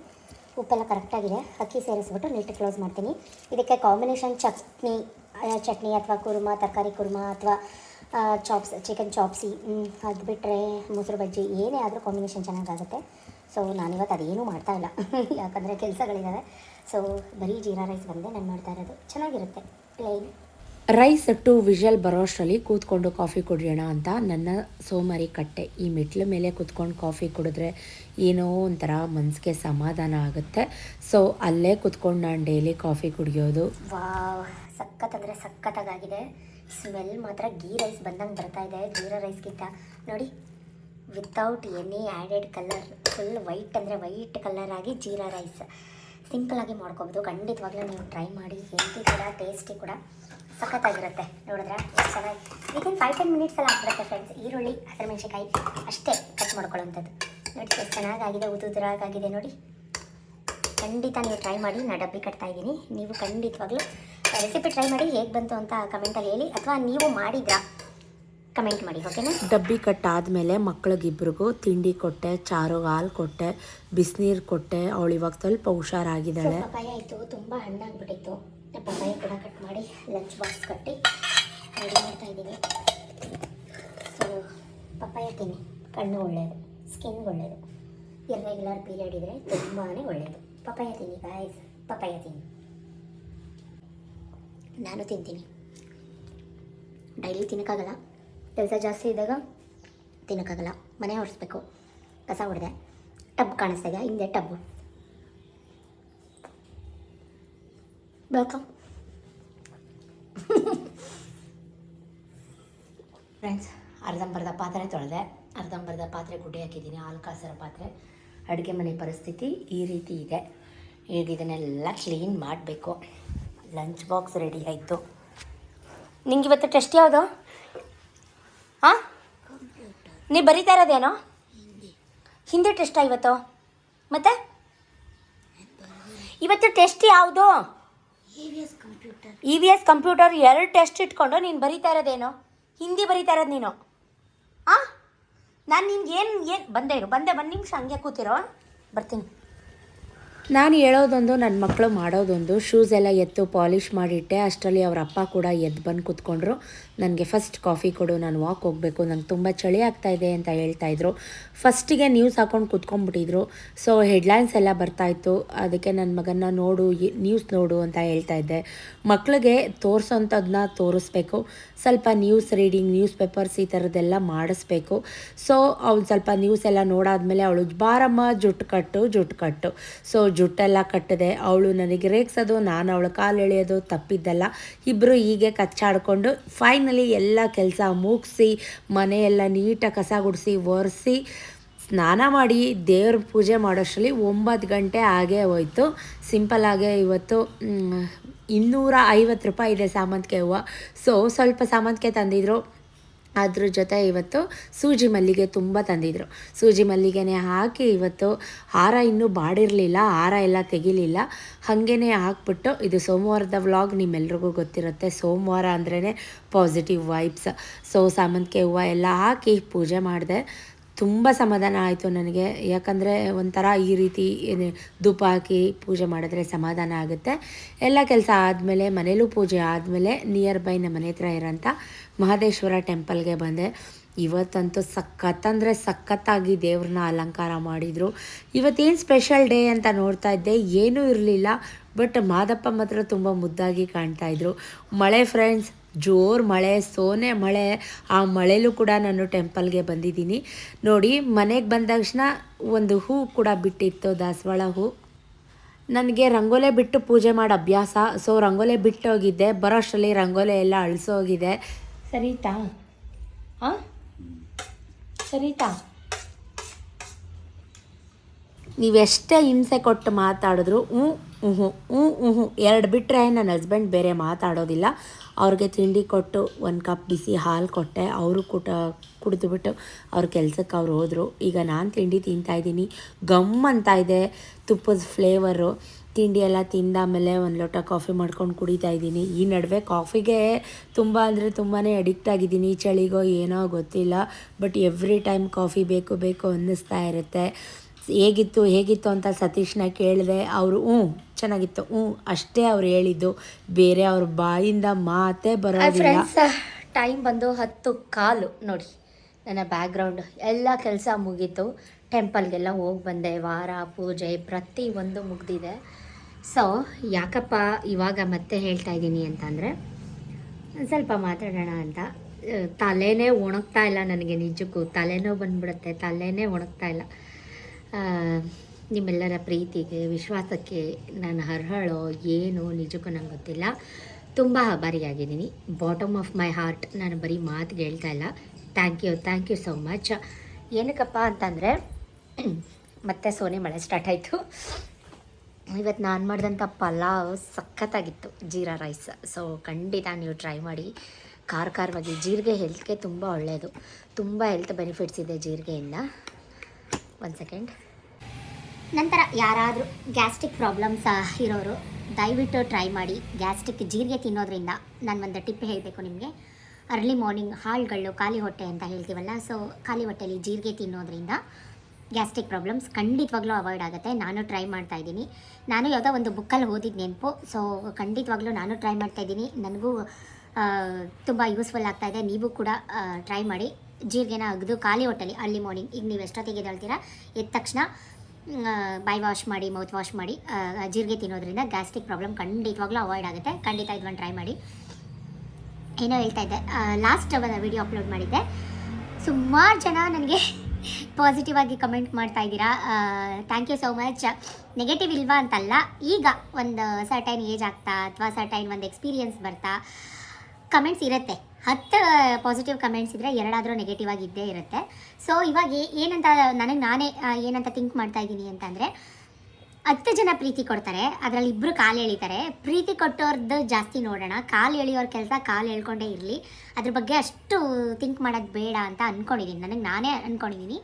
ಉಪ್ಪೆಲ್ಲ ಕರೆಕ್ಟಾಗಿದೆ ಅಕ್ಕಿ ಸೇರಿಸ್ಬಿಟ್ಟು ನೀಟ್ ಕ್ಲೋಸ್ ಮಾಡ್ತೀನಿ. ಇದಕ್ಕೆ ಕಾಂಬಿನೇಷನ್ ಚಟ್ನಿ ಚಟ್ನಿ ಅಥವಾ ಕುರ್ಮ, ತರಕಾರಿ ಕುರ್ಮಾ ಅಥವಾ ಚಾಪ್ಸ್ ಚಿಕನ್ ಚಾಪ್ಸಿ ಅದು ಬಿಟ್ಟರೆ ಮೊಸರು ಬಜ್ಜಿ ಏನೇ ಆದರೂ ಕಾಂಬಿನೇಷನ್ ಚೆನ್ನಾಗಾಗುತ್ತೆ. ಸೊ ನಾನಿವತ್ತು ಅದೇನೂ ಮಾಡ್ತಾ ಇಲ್ಲ. ಯಾಕಂದರೆ ಕೆಲಸಗಳಿದ್ದಾವೆ ಸೊ ಬರೀ ಜೀರಾ ರೈಸ್ ಬಂದೆ ನಾನು ಮಾಡ್ತಾ ಇರೋದು. ಚೆನ್ನಾಗಿರುತ್ತೆ. ಪ್ಲೇನ್
ರೈಸ್ ಟು ವಿಷಲ್ ಬರೋಷ್ಟರಲ್ಲಿ ಕೂತ್ಕೊಂಡು ಕಾಫಿ ಕುಡಿಯೋಣ ಅಂತ ನನ್ನ ಸೋಮಾರಿ ಕಟ್ಟೆ. ಈ ಮೆಟ್ಲ ಮೇಲೆ ಕೂತ್ಕೊಂಡು ಕಾಫಿ ಕುಡಿದ್ರೆ ಏನೋ ಒಂಥರ ಮನಸ್ಸಿಗೆ ಸಮಾಧಾನ ಆಗುತ್ತೆ. ಸೊ ಅಲ್ಲೇ ಕೂತ್ಕೊಂಡು ನಾನು ಡೈಲಿ ಕಾಫಿ ಕುಡಿಯೋದು.
ವಾ ಸಖತ್ತಂದರೆ ಸಖತ್ತಾಗಿದೆ. ಸ್ಮೆಲ್ ಮಾತ್ರ ಗೀ ರೈಸ್ ಬಂದಂಗೆ ಬರ್ತಾ ಇದೆ. ಜೀರಾ ರೈಸ್ಗಿಂತ ನೋಡಿ without any added colour full white ಅಂದರೆ ವೈಟ್ ಕಲರ್ ಆಗಿ ಜೀರಾ ರೈಸ್ ಸಿಂಪಲಾಗಿ ಮಾಡ್ಕೊಬೋದು. ಖಂಡಿತವಾಗ್ಲೂ ನೀವು ಟ್ರೈ ಮಾಡಿ. ಹೆಲ್ತಿ ಕೂಡ ಟೇಸ್ಟಿ ಕೂಡ. ಸಖತ್ತಾಗಿರುತ್ತೆ. ನೋಡಿದ್ರೆ ಚೆನ್ನಾಗಿ. ವಿತಿನ್ ಫೈವ್ ಟೆನ್ ಮಿನಿಟ್ಸಲ್ಲಿ ಆಗ್ಬಿಡುತ್ತೆ ಫ್ರೆಂಡ್ಸ್ ಈರುಳ್ಳಿ ಹಸಿಮೆಣಸಿಕಾಯಿ ಅಷ್ಟೇ ಕಟ್ ಮಾಡ್ಕೊಳ್ಳೋಂಥದ್ದು ನೋಡಿ ಎಷ್ಟು ಚೆನ್ನಾಗಾಗಿದೆ ಉದುರಾಗಾಗಿದೆ ನೋಡಿ. ಖಂಡಿತ ನೀವು ಟ್ರೈ ಮಾಡಿ. ನಾನು ಡಬ್ಬಿ ಕಟ್ತಾ ಇದ್ದೀನಿ. ನೀವು ಖಂಡಿತವಾಗ್ಲೂ ರೆಸಿಪಿ ಟ್ರೈ ಮಾಡಿ ಹೇಗೆ ಬಂತು ಅಂತ ಕಮೆಂಟಲ್ಲಿ ಹೇಳಿ ಅಥವಾ ನೀವು ಮಾಡಿದ್ರಾ ಕಮೆಂಟ್ ಮಾಡಿ ಓಕೆನಾ
ಡಬ್ಬಿ ಕಟ್ಟಾದಮೇಲೆ ಮಕ್ಳಿಗಿಬ್ರಿಗೂ ತಿಂಡಿ ಕೊಟ್ಟೆ ಚಾರು ಹಾಲು ಕೊಟ್ಟೆ ಬಿಸಿನೀರು ಕೊಟ್ಟೆ. ಅವಳು ಇವಾಗ ಸ್ವಲ್ಪ ಹುಷಾರಾಗಿದ್ದಾಳೆ.
ಪಪ್ಪಾಯ ಇತ್ತು ತುಂಬ ಹಣ್ಣಾಗ್ಬಿಟ್ಟಿತ್ತು. ಪಪ್ಪಾಯ ಕೂಡ ಕಟ್ ಮಾಡಿ ಲಂಚ್ ಬಾಕ್ಸ್ ಕಟ್ಟಿ ರೆಡಿ ಮಾಡ್ತಾ ಇದ್ದೀನಿ. ಸೊ ಪಪ್ಪಾಯ ತಿನ್ನಿ. ಕಣ್ಣು ಒಳ್ಳೆಯದು ಸ್ಕಿನ್ ಒಳ್ಳೆಯದು ಇರ್ರೆಗ್ಯುಲರ್ ಪೀರಿಯಡ್ ಇದ್ದರೆ ತುಂಬಾ ಒಳ್ಳೆಯದು ಪಪ್ಪಾಯ ತಿನ್ನಿ ಗಾಯ್ಸ್ ಪಪ್ಪಾಯ ತಿನ್ನಿ. ನಾನು ತಿಂತೀನಿ. ಡೈಲಿ ತಿನ್ನೋಕ್ಕಾಗಲ್ಲ. ಕೆಲಸ ಜಾಸ್ತಿ ಇದ್ದಾಗ ತಿನ್ನೋಕ್ಕಾಗಲ್ಲ. ಮನೆ ಒರೆಸ್ಬೇಕು. ಕಸ ಹೊಡೆದೆ. ಟಬ್ ಕಾಣಿಸ್ತಾ ಇದೆ. ಹಿಂದೆ ಟಬ್ಬು
ಫ್ರೆಂಡ್ಸ್ ಅರ್ಧಂಬರ್ಧ ಪಾತ್ರೆ ತೊಳೆದೆ. ಅರ್ಧಂಬರ್ಧ ಪಾತ್ರೆ ಗುಡ್ಡೆ ಹಾಕಿದ್ದೀನಿ. ಹಾಲು ಕಾಸರ ಪಾತ್ರೆ. ಅಡುಗೆ ಮನೆ ಪರಿಸ್ಥಿತಿ ಈ ರೀತಿ ಇದೆ. ಈಗ ಇದನ್ನೆಲ್ಲ ಕ್ಲೀನ್ ಮಾಡಬೇಕು. ಲಂಚ್ ಬಾಕ್ಸ್ ರೆಡಿ ಆಯಿತು.
ನಿಂಗೆ ಇವತ್ತು ಟೆಸ್ಟ್ ಯಾವುದು? ಹಾಂ ನೀ ಬರೀತಾ ಇರೋದೇನೋ? ಹಿಂದಿ ಟೆಸ್ಟಾ ಇವತ್ತು? ಮತ್ತೆ? ಇವತ್ತು ಟೆಸ್ಟ್ ಯಾವುದು? ಇ ವಿ ಎಸ್ ಕಂಪ್ಯೂಟರ್ ಎರಡು ಟೆಸ್ಟ್ ಇಟ್ಕೊಂಡು ನೀನು ಬರೀತಾ ಇರೋದೇನೋ? ಹಿಂದಿ ಬರೀತಾ ಇರೋದು ನೀನು? ಹಾಂ ನಾನು ನಿನ್ಗೆ ಏನು ಏನು ಬಂದೆ ಇರು ಬಂದೆ ಒಂದು ನಿಮಿಷ ಹಂಗೆ ಕೂತಿರೋ? ಬರ್ತೀನಿ.
ನಾನು ಹೇಳೋದೊಂದು ನನ್ನ ಮಕ್ಕಳು ಮಾಡೋದೊಂದು ಶೂಸ್ ಎಲ್ಲ ಎತ್ತು ಪಾಲಿಷ್ ಮಾಡಿಟ್ಟೆ, ಅಷ್ಟರಲ್ಲಿ ಅವ್ರ ಅಪ್ಪ ಕೂಡ ಎದ್ದು ಬಂದು ಕೂತ್ಕೊಂಡ್ರು. ನನಗೆ ಫಸ್ಟ್ ಕಾಫಿ ಕೊಡು, ನಾನು ವಾಕ್ ಹೋಗಬೇಕು, ನಂಗೆ ತುಂಬ ಚಳಿ ಆಗ್ತಾ ಇದೆ ಅಂತ ಹೇಳ್ತಾ ಇದ್ರು. ಫಸ್ಟಿಗೆ ನ್ಯೂಸ್ ಹಾಕೊಂಡು ಕುತ್ಕೊಂಡ್ಬಿಟ್ಟಿದ್ರು. ಸೊ ಹೆಡ್ಲೈನ್ಸ್ ಎಲ್ಲ ಬರ್ತಾಯಿತ್ತು ಅದಕ್ಕೆ ನನ್ನ ಮಗನ ನೋಡು ನ್ಯೂಸ್ ನೋಡು ಅಂತ ಹೇಳ್ತಾ ಇದ್ದೆ. ಮಕ್ಕಳಿಗೆ ತೋರಿಸೋಂಥದ್ದನ್ನ ತೋರಿಸ್ಬೇಕು. ಸ್ವಲ್ಪ ನ್ಯೂಸ್ ರೀಡಿಂಗ್ ನ್ಯೂಸ್ ಪೇಪರ್ಸ್ ಈ ಥರದ್ದೆಲ್ಲ ಮಾಡಿಸ್ಬೇಕು. ಸೊ ಅವ್ಳು ಸ್ವಲ್ಪ ನ್ಯೂಸ್ ಎಲ್ಲ ನೋಡಾದ್ಮೇಲೆ ಅವಳು, ಬಾರಮ್ಮ ಜುಟ್ಟು ಕಟ್ಟು ಜುಟ್ಟು ಕಟ್ಟು. ಸೊ ಜುಟ್ಟೆಲ್ಲ ಕಟ್ಟಿದೆ. ಅವಳು ನನಗೆ ರೇಗ್ಸೋದು, ನಾನು ಅವಳು ಕಾಲು ಎಳೆಯೋದು, ತಪ್ಪಿದ್ದಲ್ಲ. ಇಬ್ಬರು ಹೀಗೆ ಕಚ್ಚಾಡ್ಕೊಂಡು ಫೈನಲಿ ಎಲ್ಲ ಕೆಲಸ ಮುಗಿಸಿ, ಮನೆಯೆಲ್ಲ ನೀಟಾಗಿ ಕಸ ಗುಡಿಸಿ, ಒರೆಸಿ, ಸ್ನಾನ ಮಾಡಿ ದೇವ್ರ ಪೂಜೆ ಮಾಡೋಷ್ಟರಲ್ಲಿ ಒಂಬತ್ತು ಗಂಟೆ ಆಗೇ ಹೋಯ್ತು. ಸಿಂಪಲ್ಲಾಗೆ ಇವತ್ತು ಇನ್ನೂರ ಐವತ್ತು ರೂಪಾಯಿ ಇದೆ ಸಾಮಂತಿಗೆ ಹೂವು. ಸೊ ಸ್ವಲ್ಪ ಸಾಮಂತಿಗೆ ತಂದಿದ್ರು. ಅದ್ರ ಜೊತೆ ಇವತ್ತು ಸೂಜಿ ಮಲ್ಲಿಗೆ ತುಂಬ ತಂದಿದ್ರು. ಸೂಜಿ ಮಲ್ಲಿಗೆನೆ ಹಾಕಿ ಇವತ್ತು ಹಾರ ಇನ್ನೂ ಬಾಡಿರಲಿಲ್ಲ, ಹಾರ ಎಲ್ಲ ತೆಗಿಲಿಲ್ಲ. ಹಾಗೇ ಹಾಕ್ಬಿಟ್ಟು ಇದು ಸೋಮವಾರದ ವ್ಲಾಗ್ ನಿಮ್ಮೆಲ್ರಿಗೂ ಗೊತ್ತಿರುತ್ತೆ. ಸೋಮವಾರ ಅಂದ್ರೇ ಪಾಸಿಟಿವ್ ವೈಬ್ಸ್ ಸೊ ಸಾಮಂತಿಗೆ ಹೂವು ಎಲ್ಲ ಹಾಕಿ ಪೂಜೆ ಮಾಡಿದೆ. ತುಂಬ ಸಮಾಧಾನ ಆಯಿತು ನನಗೆ. ಯಾಕಂದರೆ ಒಂಥರ ಈ ರೀತಿ ಧೂಪ ಹಾಕಿ ಪೂಜೆ ಮಾಡಿದ್ರೆ ಸಮಾಧಾನ ಆಗುತ್ತೆ. ಎಲ್ಲ ಕೆಲಸ ಆದಮೇಲೆ ಮನೇಲೂ ಪೂಜೆ ಆದಮೇಲೆ ನಿಯರ್ ಬೈ ನಮ್ಮ ಮನೆ ಹತ್ರ ಇರೋಂಥ ಮಹದೇಶ್ವರ ಟೆಂಪಲ್ಗೆ ಬಂದೆ. ಇವತ್ತಂತೂ ಸಖತ್ ಅಂದರೆ ಸಖತ್ತಾಗಿ ದೇವ್ರನ್ನ ಅಲಂಕಾರ ಮಾಡಿದರು. ಇವತ್ತೇನು ಸ್ಪೆಷಲ್ ಡೇ ಅಂತ ನೋಡ್ತಾ ಇದ್ದೆ. ಏನೂ ಇರಲಿಲ್ಲ. ಬಟ್ ಮಾದಪ್ಪ ಮಾತ್ರ ತುಂಬ ಮುದ್ದಾಗಿ ಕಾಣ್ತಾ ಇದ್ರು. ಮಳೆ ಫ್ರೆಂಡ್ಸ್, ಜೋರು ಮಳೆ, ಸೋನೆ ಮಳೆ. ಆ ಮಳೆಲೂ ಕೂಡ ನಾನು ಟೆಂಪಲ್ಗೆ ಬಂದಿದ್ದೀನಿ. ನೋಡಿ, ಮನೆಗೆ ಬಂದ ತಕ್ಷಣ ಒಂದು ಹೂ ಕೂಡ ಬಿಟ್ಟಿತ್ತು, ದಾಸವಾಳ ಹೂ. ನನಗೆ ರಂಗೋಲೆ ಬಿಟ್ಟು ಪೂಜೆ ಮಾಡೋ ಅಭ್ಯಾಸ. ಸೊ, ರಂಗೋಲೆ ಬಿಟ್ಟು ಹೋಗಿದ್ದೆ ಬರೋ ಅಷ್ಟರಲ್ಲಿ ರಂಗೋಲೆ ಎಲ್ಲ ಅಳಿಸೋಗಿದೆ. ಸರಿತಾ? ಹಾಂ ಸರಿತಾ? ನೀವೆಷ್ಟೇ ಹಿಂಸೆ ಕೊಟ್ಟು ಮಾತಾಡಿದ್ರು ಹ್ಞೂ ಹ್ಞೂ ಹ್ಞೂ ಹ್ಞೂ ಎರಡು ಬಿಟ್ಟರೆ ನನ್ನ ಹಸ್ಬೆಂಡ್ ಬೇರೆ ಮಾತಾಡೋದಿಲ್ಲ. ಅವ್ರಿಗೆ ತಿಂಡಿ ಕೊಟ್ಟು ಒಂದು ಕಪ್ ಬಿಸಿ ಹಾಲು ಕೊಟ್ಟೆ. ಅವರು ಕೂಟ ಕುಡಿದುಬಿಟ್ಟು ಅವ್ರ ಕೆಲಸಕ್ಕೆ ಅವ್ರು ಹೋದರು. ಈಗ ನಾನು ತಿಂಡಿ ತಿಂತಾಯಿದ್ದೀನಿ ಗಮ್ ಅಂತ ಇದೆ, ತುಪ್ಪದ ಫ್ಲೇವರು ತಿಂಡಿ ಎಲ್ಲ ತಿಂದಾಮೇಲೆ ಒಂದು ಲೋಟ ಕಾಫಿ ಮಾಡ್ಕೊಂಡು ಕುಡಿತಾ ಇದ್ದೀನಿ. ಈ ನಡುವೆ ಕಾಫಿಗೆ ತುಂಬ ಅಂದರೆ ತುಂಬಾ ಅಡಿಕ್ಟ್ ಆಗಿದ್ದೀನಿ. ಚಳಿಗೋ ಏನೋ ಗೊತ್ತಿಲ್ಲ. ಬಟ್ ಎವ್ರಿ ಟೈಮ್ ಕಾಫಿ ಬೇಕು ಬೇಕು ಅನ್ನಿಸ್ತಾ ಇರುತ್ತೆ. ಹೇಗಿತ್ತು ಹೇಗಿತ್ತು ಅಂತ ಸತೀಶ್ನ ಕೇಳಿದೆ ಅವರು ಹ್ಞೂ ಚೆನ್ನಾಗಿತ್ತು. ಹ್ಞೂ ಅಷ್ಟೇ ಅವ್ರು ಹೇಳಿದ್ದು. ಬೇರೆ ಅವ್ರ ಬಾಯಿಂದ ಮಾತೇ ಬರೋದಿಲ್ಲ.
ಟೈಮ್ ಬಂದು ಹತ್ತು ಕಾಲು. ನೋಡಿ ನನ್ನ ಬ್ಯಾಕ್ಗ್ರೌಂಡ್ ಎಲ್ಲ ಕೆಲಸ ಮುಗೀತು. ಟೆಂಪಲ್ಗೆಲ್ಲ ಹೋಗಿ ಬಂದೆ. ವಾರ ಪೂಜೆ ಪ್ರತಿ ಒಂದು ಮುಗ್ದಿದೆ. ಸೊ ಯಾಕಪ್ಪ ಇವಾಗ ಮತ್ತೆ ಹೇಳ್ತಾ ಇದ್ದೀನಿ ಅಂತಂದರೆ, ಸ್ವಲ್ಪ ಮಾತಾಡೋಣ ಅಂತ. ತಲೆನೇ ಒಣಗ್ತಾ ಇಲ್ಲ ನನಗೆ ನಿಜಕ್ಕೂ. ತಲೆನೋವು ಬಂದ್ಬಿಡುತ್ತೆ. ತಲೆನೇ ಒಣಗ್ತಾ ಇಲ್ಲ. ನಿಮ್ಮೆಲ್ಲರ ಪ್ರೀತಿಗೆ, ವಿಶ್ವಾಸಕ್ಕೆ ನಾನು ಅರ್ಹಳೋ ಏನು ನಿಜಕ್ಕೂ ನಂಗೆ ಗೊತ್ತಿಲ್ಲ. ತುಂಬ ಅಭಾರಿಯಾಗಿದ್ದೀನಿ ಬಾಟಮ್ ಆಫ್ ಮೈ ಹಾರ್ಟ್ ನಾನು ಬರೀ ಮಾತಿಗೆ ಹೇಳ್ತಾ ಇಲ್ಲ. Thank you thank you so much ಏನಕ್ಕಪ್ಪ ಅಂತಂದರೆ, ಮತ್ತೆ ಸೋನೆ ಮಳೆ ಸ್ಟಾರ್ಟ್ ಆಯಿತು. ಇವತ್ತು ನಾನು ಮಾಡಿದಂಥ ಪಲಾವ್ ಸಖತ್ತಾಗಿತ್ತು, ಜೀರಾ ರೈಸ್ ಸೊ ಖಂಡಿತ ನೀವು ಟ್ರೈ ಮಾಡಿ. ಖಾರ ಖಾರವಾಗಿ. ಜೀರಿಗೆ ಹೆಲ್ತ್ಗೆ ತುಂಬ ಒಳ್ಳೆಯದು ತುಂಬ ಹೆಲ್ತ್ ಬೆನಿಫಿಟ್ಸ್ ಇದೆ ಜೀರಿಗೆಯಿಂದ. ಒಂದು ಸೆಕೆಂಡ್ ನಂತರ ಯಾರಾದರೂ ಗ್ಯಾಸ್ಟ್ರಿಕ್ ಪ್ರಾಬ್ಲಮ್ಸ್ ಇರೋರು, ದಯವಿಟ್ಟು ಟ್ರೈ ಮಾಡಿ. ಗ್ಯಾಸ್ಟ್ರಿಕ್ ಜೀರಿಗೆ ತಿನ್ನೋದ್ರಿಂದ ನಾನು ಒಂದು ಟಿಪ್ ಹೇಳಬೇಕು ನಿಮಗೆ. ಅರ್ಲಿ ಮಾರ್ನಿಂಗ್ ಹಾಳುಗಳು ಖಾಲಿ ಹೊಟ್ಟೆ ಅಂತ ಹೇಳ್ತೀವಲ್ಲ ಸೊ ಖಾಲಿ ಹೊಟ್ಟೆಯಲ್ಲಿ ಜೀರಿಗೆ ತಿನ್ನೋದ್ರಿಂದ ಗ್ಯಾಸ್ಟ್ರಿಕ್ ಪ್ರಾಬ್ಲಮ್ಸ್ ಖಂಡಿತವಾಗ್ಲೂ ಅವಾಯ್ಡ್ ಆಗುತ್ತೆ. ನಾನು ಟ್ರೈ ಮಾಡ್ತಾ ಇದ್ದೀನಿ. ನಾನು ಯಾವುದೋ ಒಂದು ಬುಕ್ಕಲ್ಲಿ ಓದಿದ ನೆನಪು. ಸೊ, ಖಂಡಿತವಾಗ್ಲೂ ನಾನು ಟ್ರೈ ಮಾಡ್ತಾ ಇದ್ದೀನಿ. ನನಗೂ ತುಂಬ ಯೂಸ್ಫುಲ್ ಆಗ್ತಾ ಇದೆ. ನೀವು ಕೂಡ ಟ್ರೈ ಮಾಡಿ. ಜೀರಿಗೆನ ಅಗ್ದು ಖಾಲಿ ಹೊಟ್ಟೆಲಿ. Early morning. ಈಗ ನೀವು ಎಷ್ಟೊತ್ತಿಗೆ ಎದ್ದೇಳ್ತೀರಾ? ಎದ್ದ ತಕ್ಷಣ ಬೈ ವಾಶ್ ಮಾಡಿ, ಮೌತ್ ವಾಶ್ ಮಾಡಿ ಜೀರಿಗೆ ತಿನ್ನೋದ್ರಿಂದ ಗ್ಯಾಸ್ಟ್ರಿಕ್ ಪ್ರಾಬ್ಲಮ್ ಖಂಡಿತವಾಗ್ಲೂ ಅವಾಯ್ಡ್ ಆಗುತ್ತೆ. ಖಂಡಿತ ಇದನ್ನು ಟ್ರೈ ಮಾಡಿ. ಏನೋ ಹೇಳ್ತಾ ಇದ್ದೆ. ಲಾಸ್ಟ್ ಒಂದು ವಿಡಿಯೋ ಅಪ್ಲೋಡ್ ಮಾಡಿದ್ದೆ. ಸುಮಾರು ಜನ ನನಗೆ ಪಾಸಿಟಿವ್ ಆಗಿ ಕಮೆಂಟ್ ಮಾಡ್ತಾ ಇದ್ದೀರಾ? Thank you so much negative ಇಲ್ವಾ ಅಂತಲ್ಲ, ಈಗ ಒಂದು ಸರ್ಟೈನ್ ಏಜ್ ಆಗ್ತಾ ಅಥವಾ ಸರ್ಟೈನ್ ಒಂದು ಎಕ್ಸ್ಪೀರಿಯನ್ಸ್ ಬರ್ತಾ ಕಮೆಂಟ್ಸ್ ಇರುತ್ತೆ. ಹತ್ತು ಪಾಸಿಟಿವ್ ಕಮೆಂಟ್ಸ್ ಇದ್ದರೆ ಎರಡಾದರೂ ನೆಗೆಟಿವ್ ಆಗಿ ಇದ್ದೇ ಇರುತ್ತೆ. ಸೊ ಇವಾಗ ಏನಂತ ನನಗೆ ನಾನೇ ಏನಂತ ಥಿಂಕ್ ಮಾಡ್ತಾ ಇದ್ದೀನಿ ಅಂತಂದರೆ, ಹತ್ತು ಜನ ಪ್ರೀತಿ ಕೊಡ್ತಾರೆ, ಅದರಲ್ಲಿ ಇಬ್ಬರು ಕಾಲು ಎಳಿತಾರೆ. ಪ್ರೀತಿ ಕೊಟ್ಟೋರ್ದು ಜಾಸ್ತಿ ನೋಡೋಣ, ಕಾಲು ಎಳೆಯೋರ ಕೆಲಸ ಕಾಲು ಎಳ್ಕೊಂಡೇ ಇರಲಿ. ಅದ್ರ ಬಗ್ಗೆ ಅಷ್ಟು ಥಿಂಕ್ ಮಾಡೋದು ಬೇಡ ಅಂತ ಅಂದ್ಕೊಂಡಿದ್ದೀನಿ ನನಗೆ ನಾನೇ ಅಂದ್ಕೊಂಡಿದ್ದೀನಿ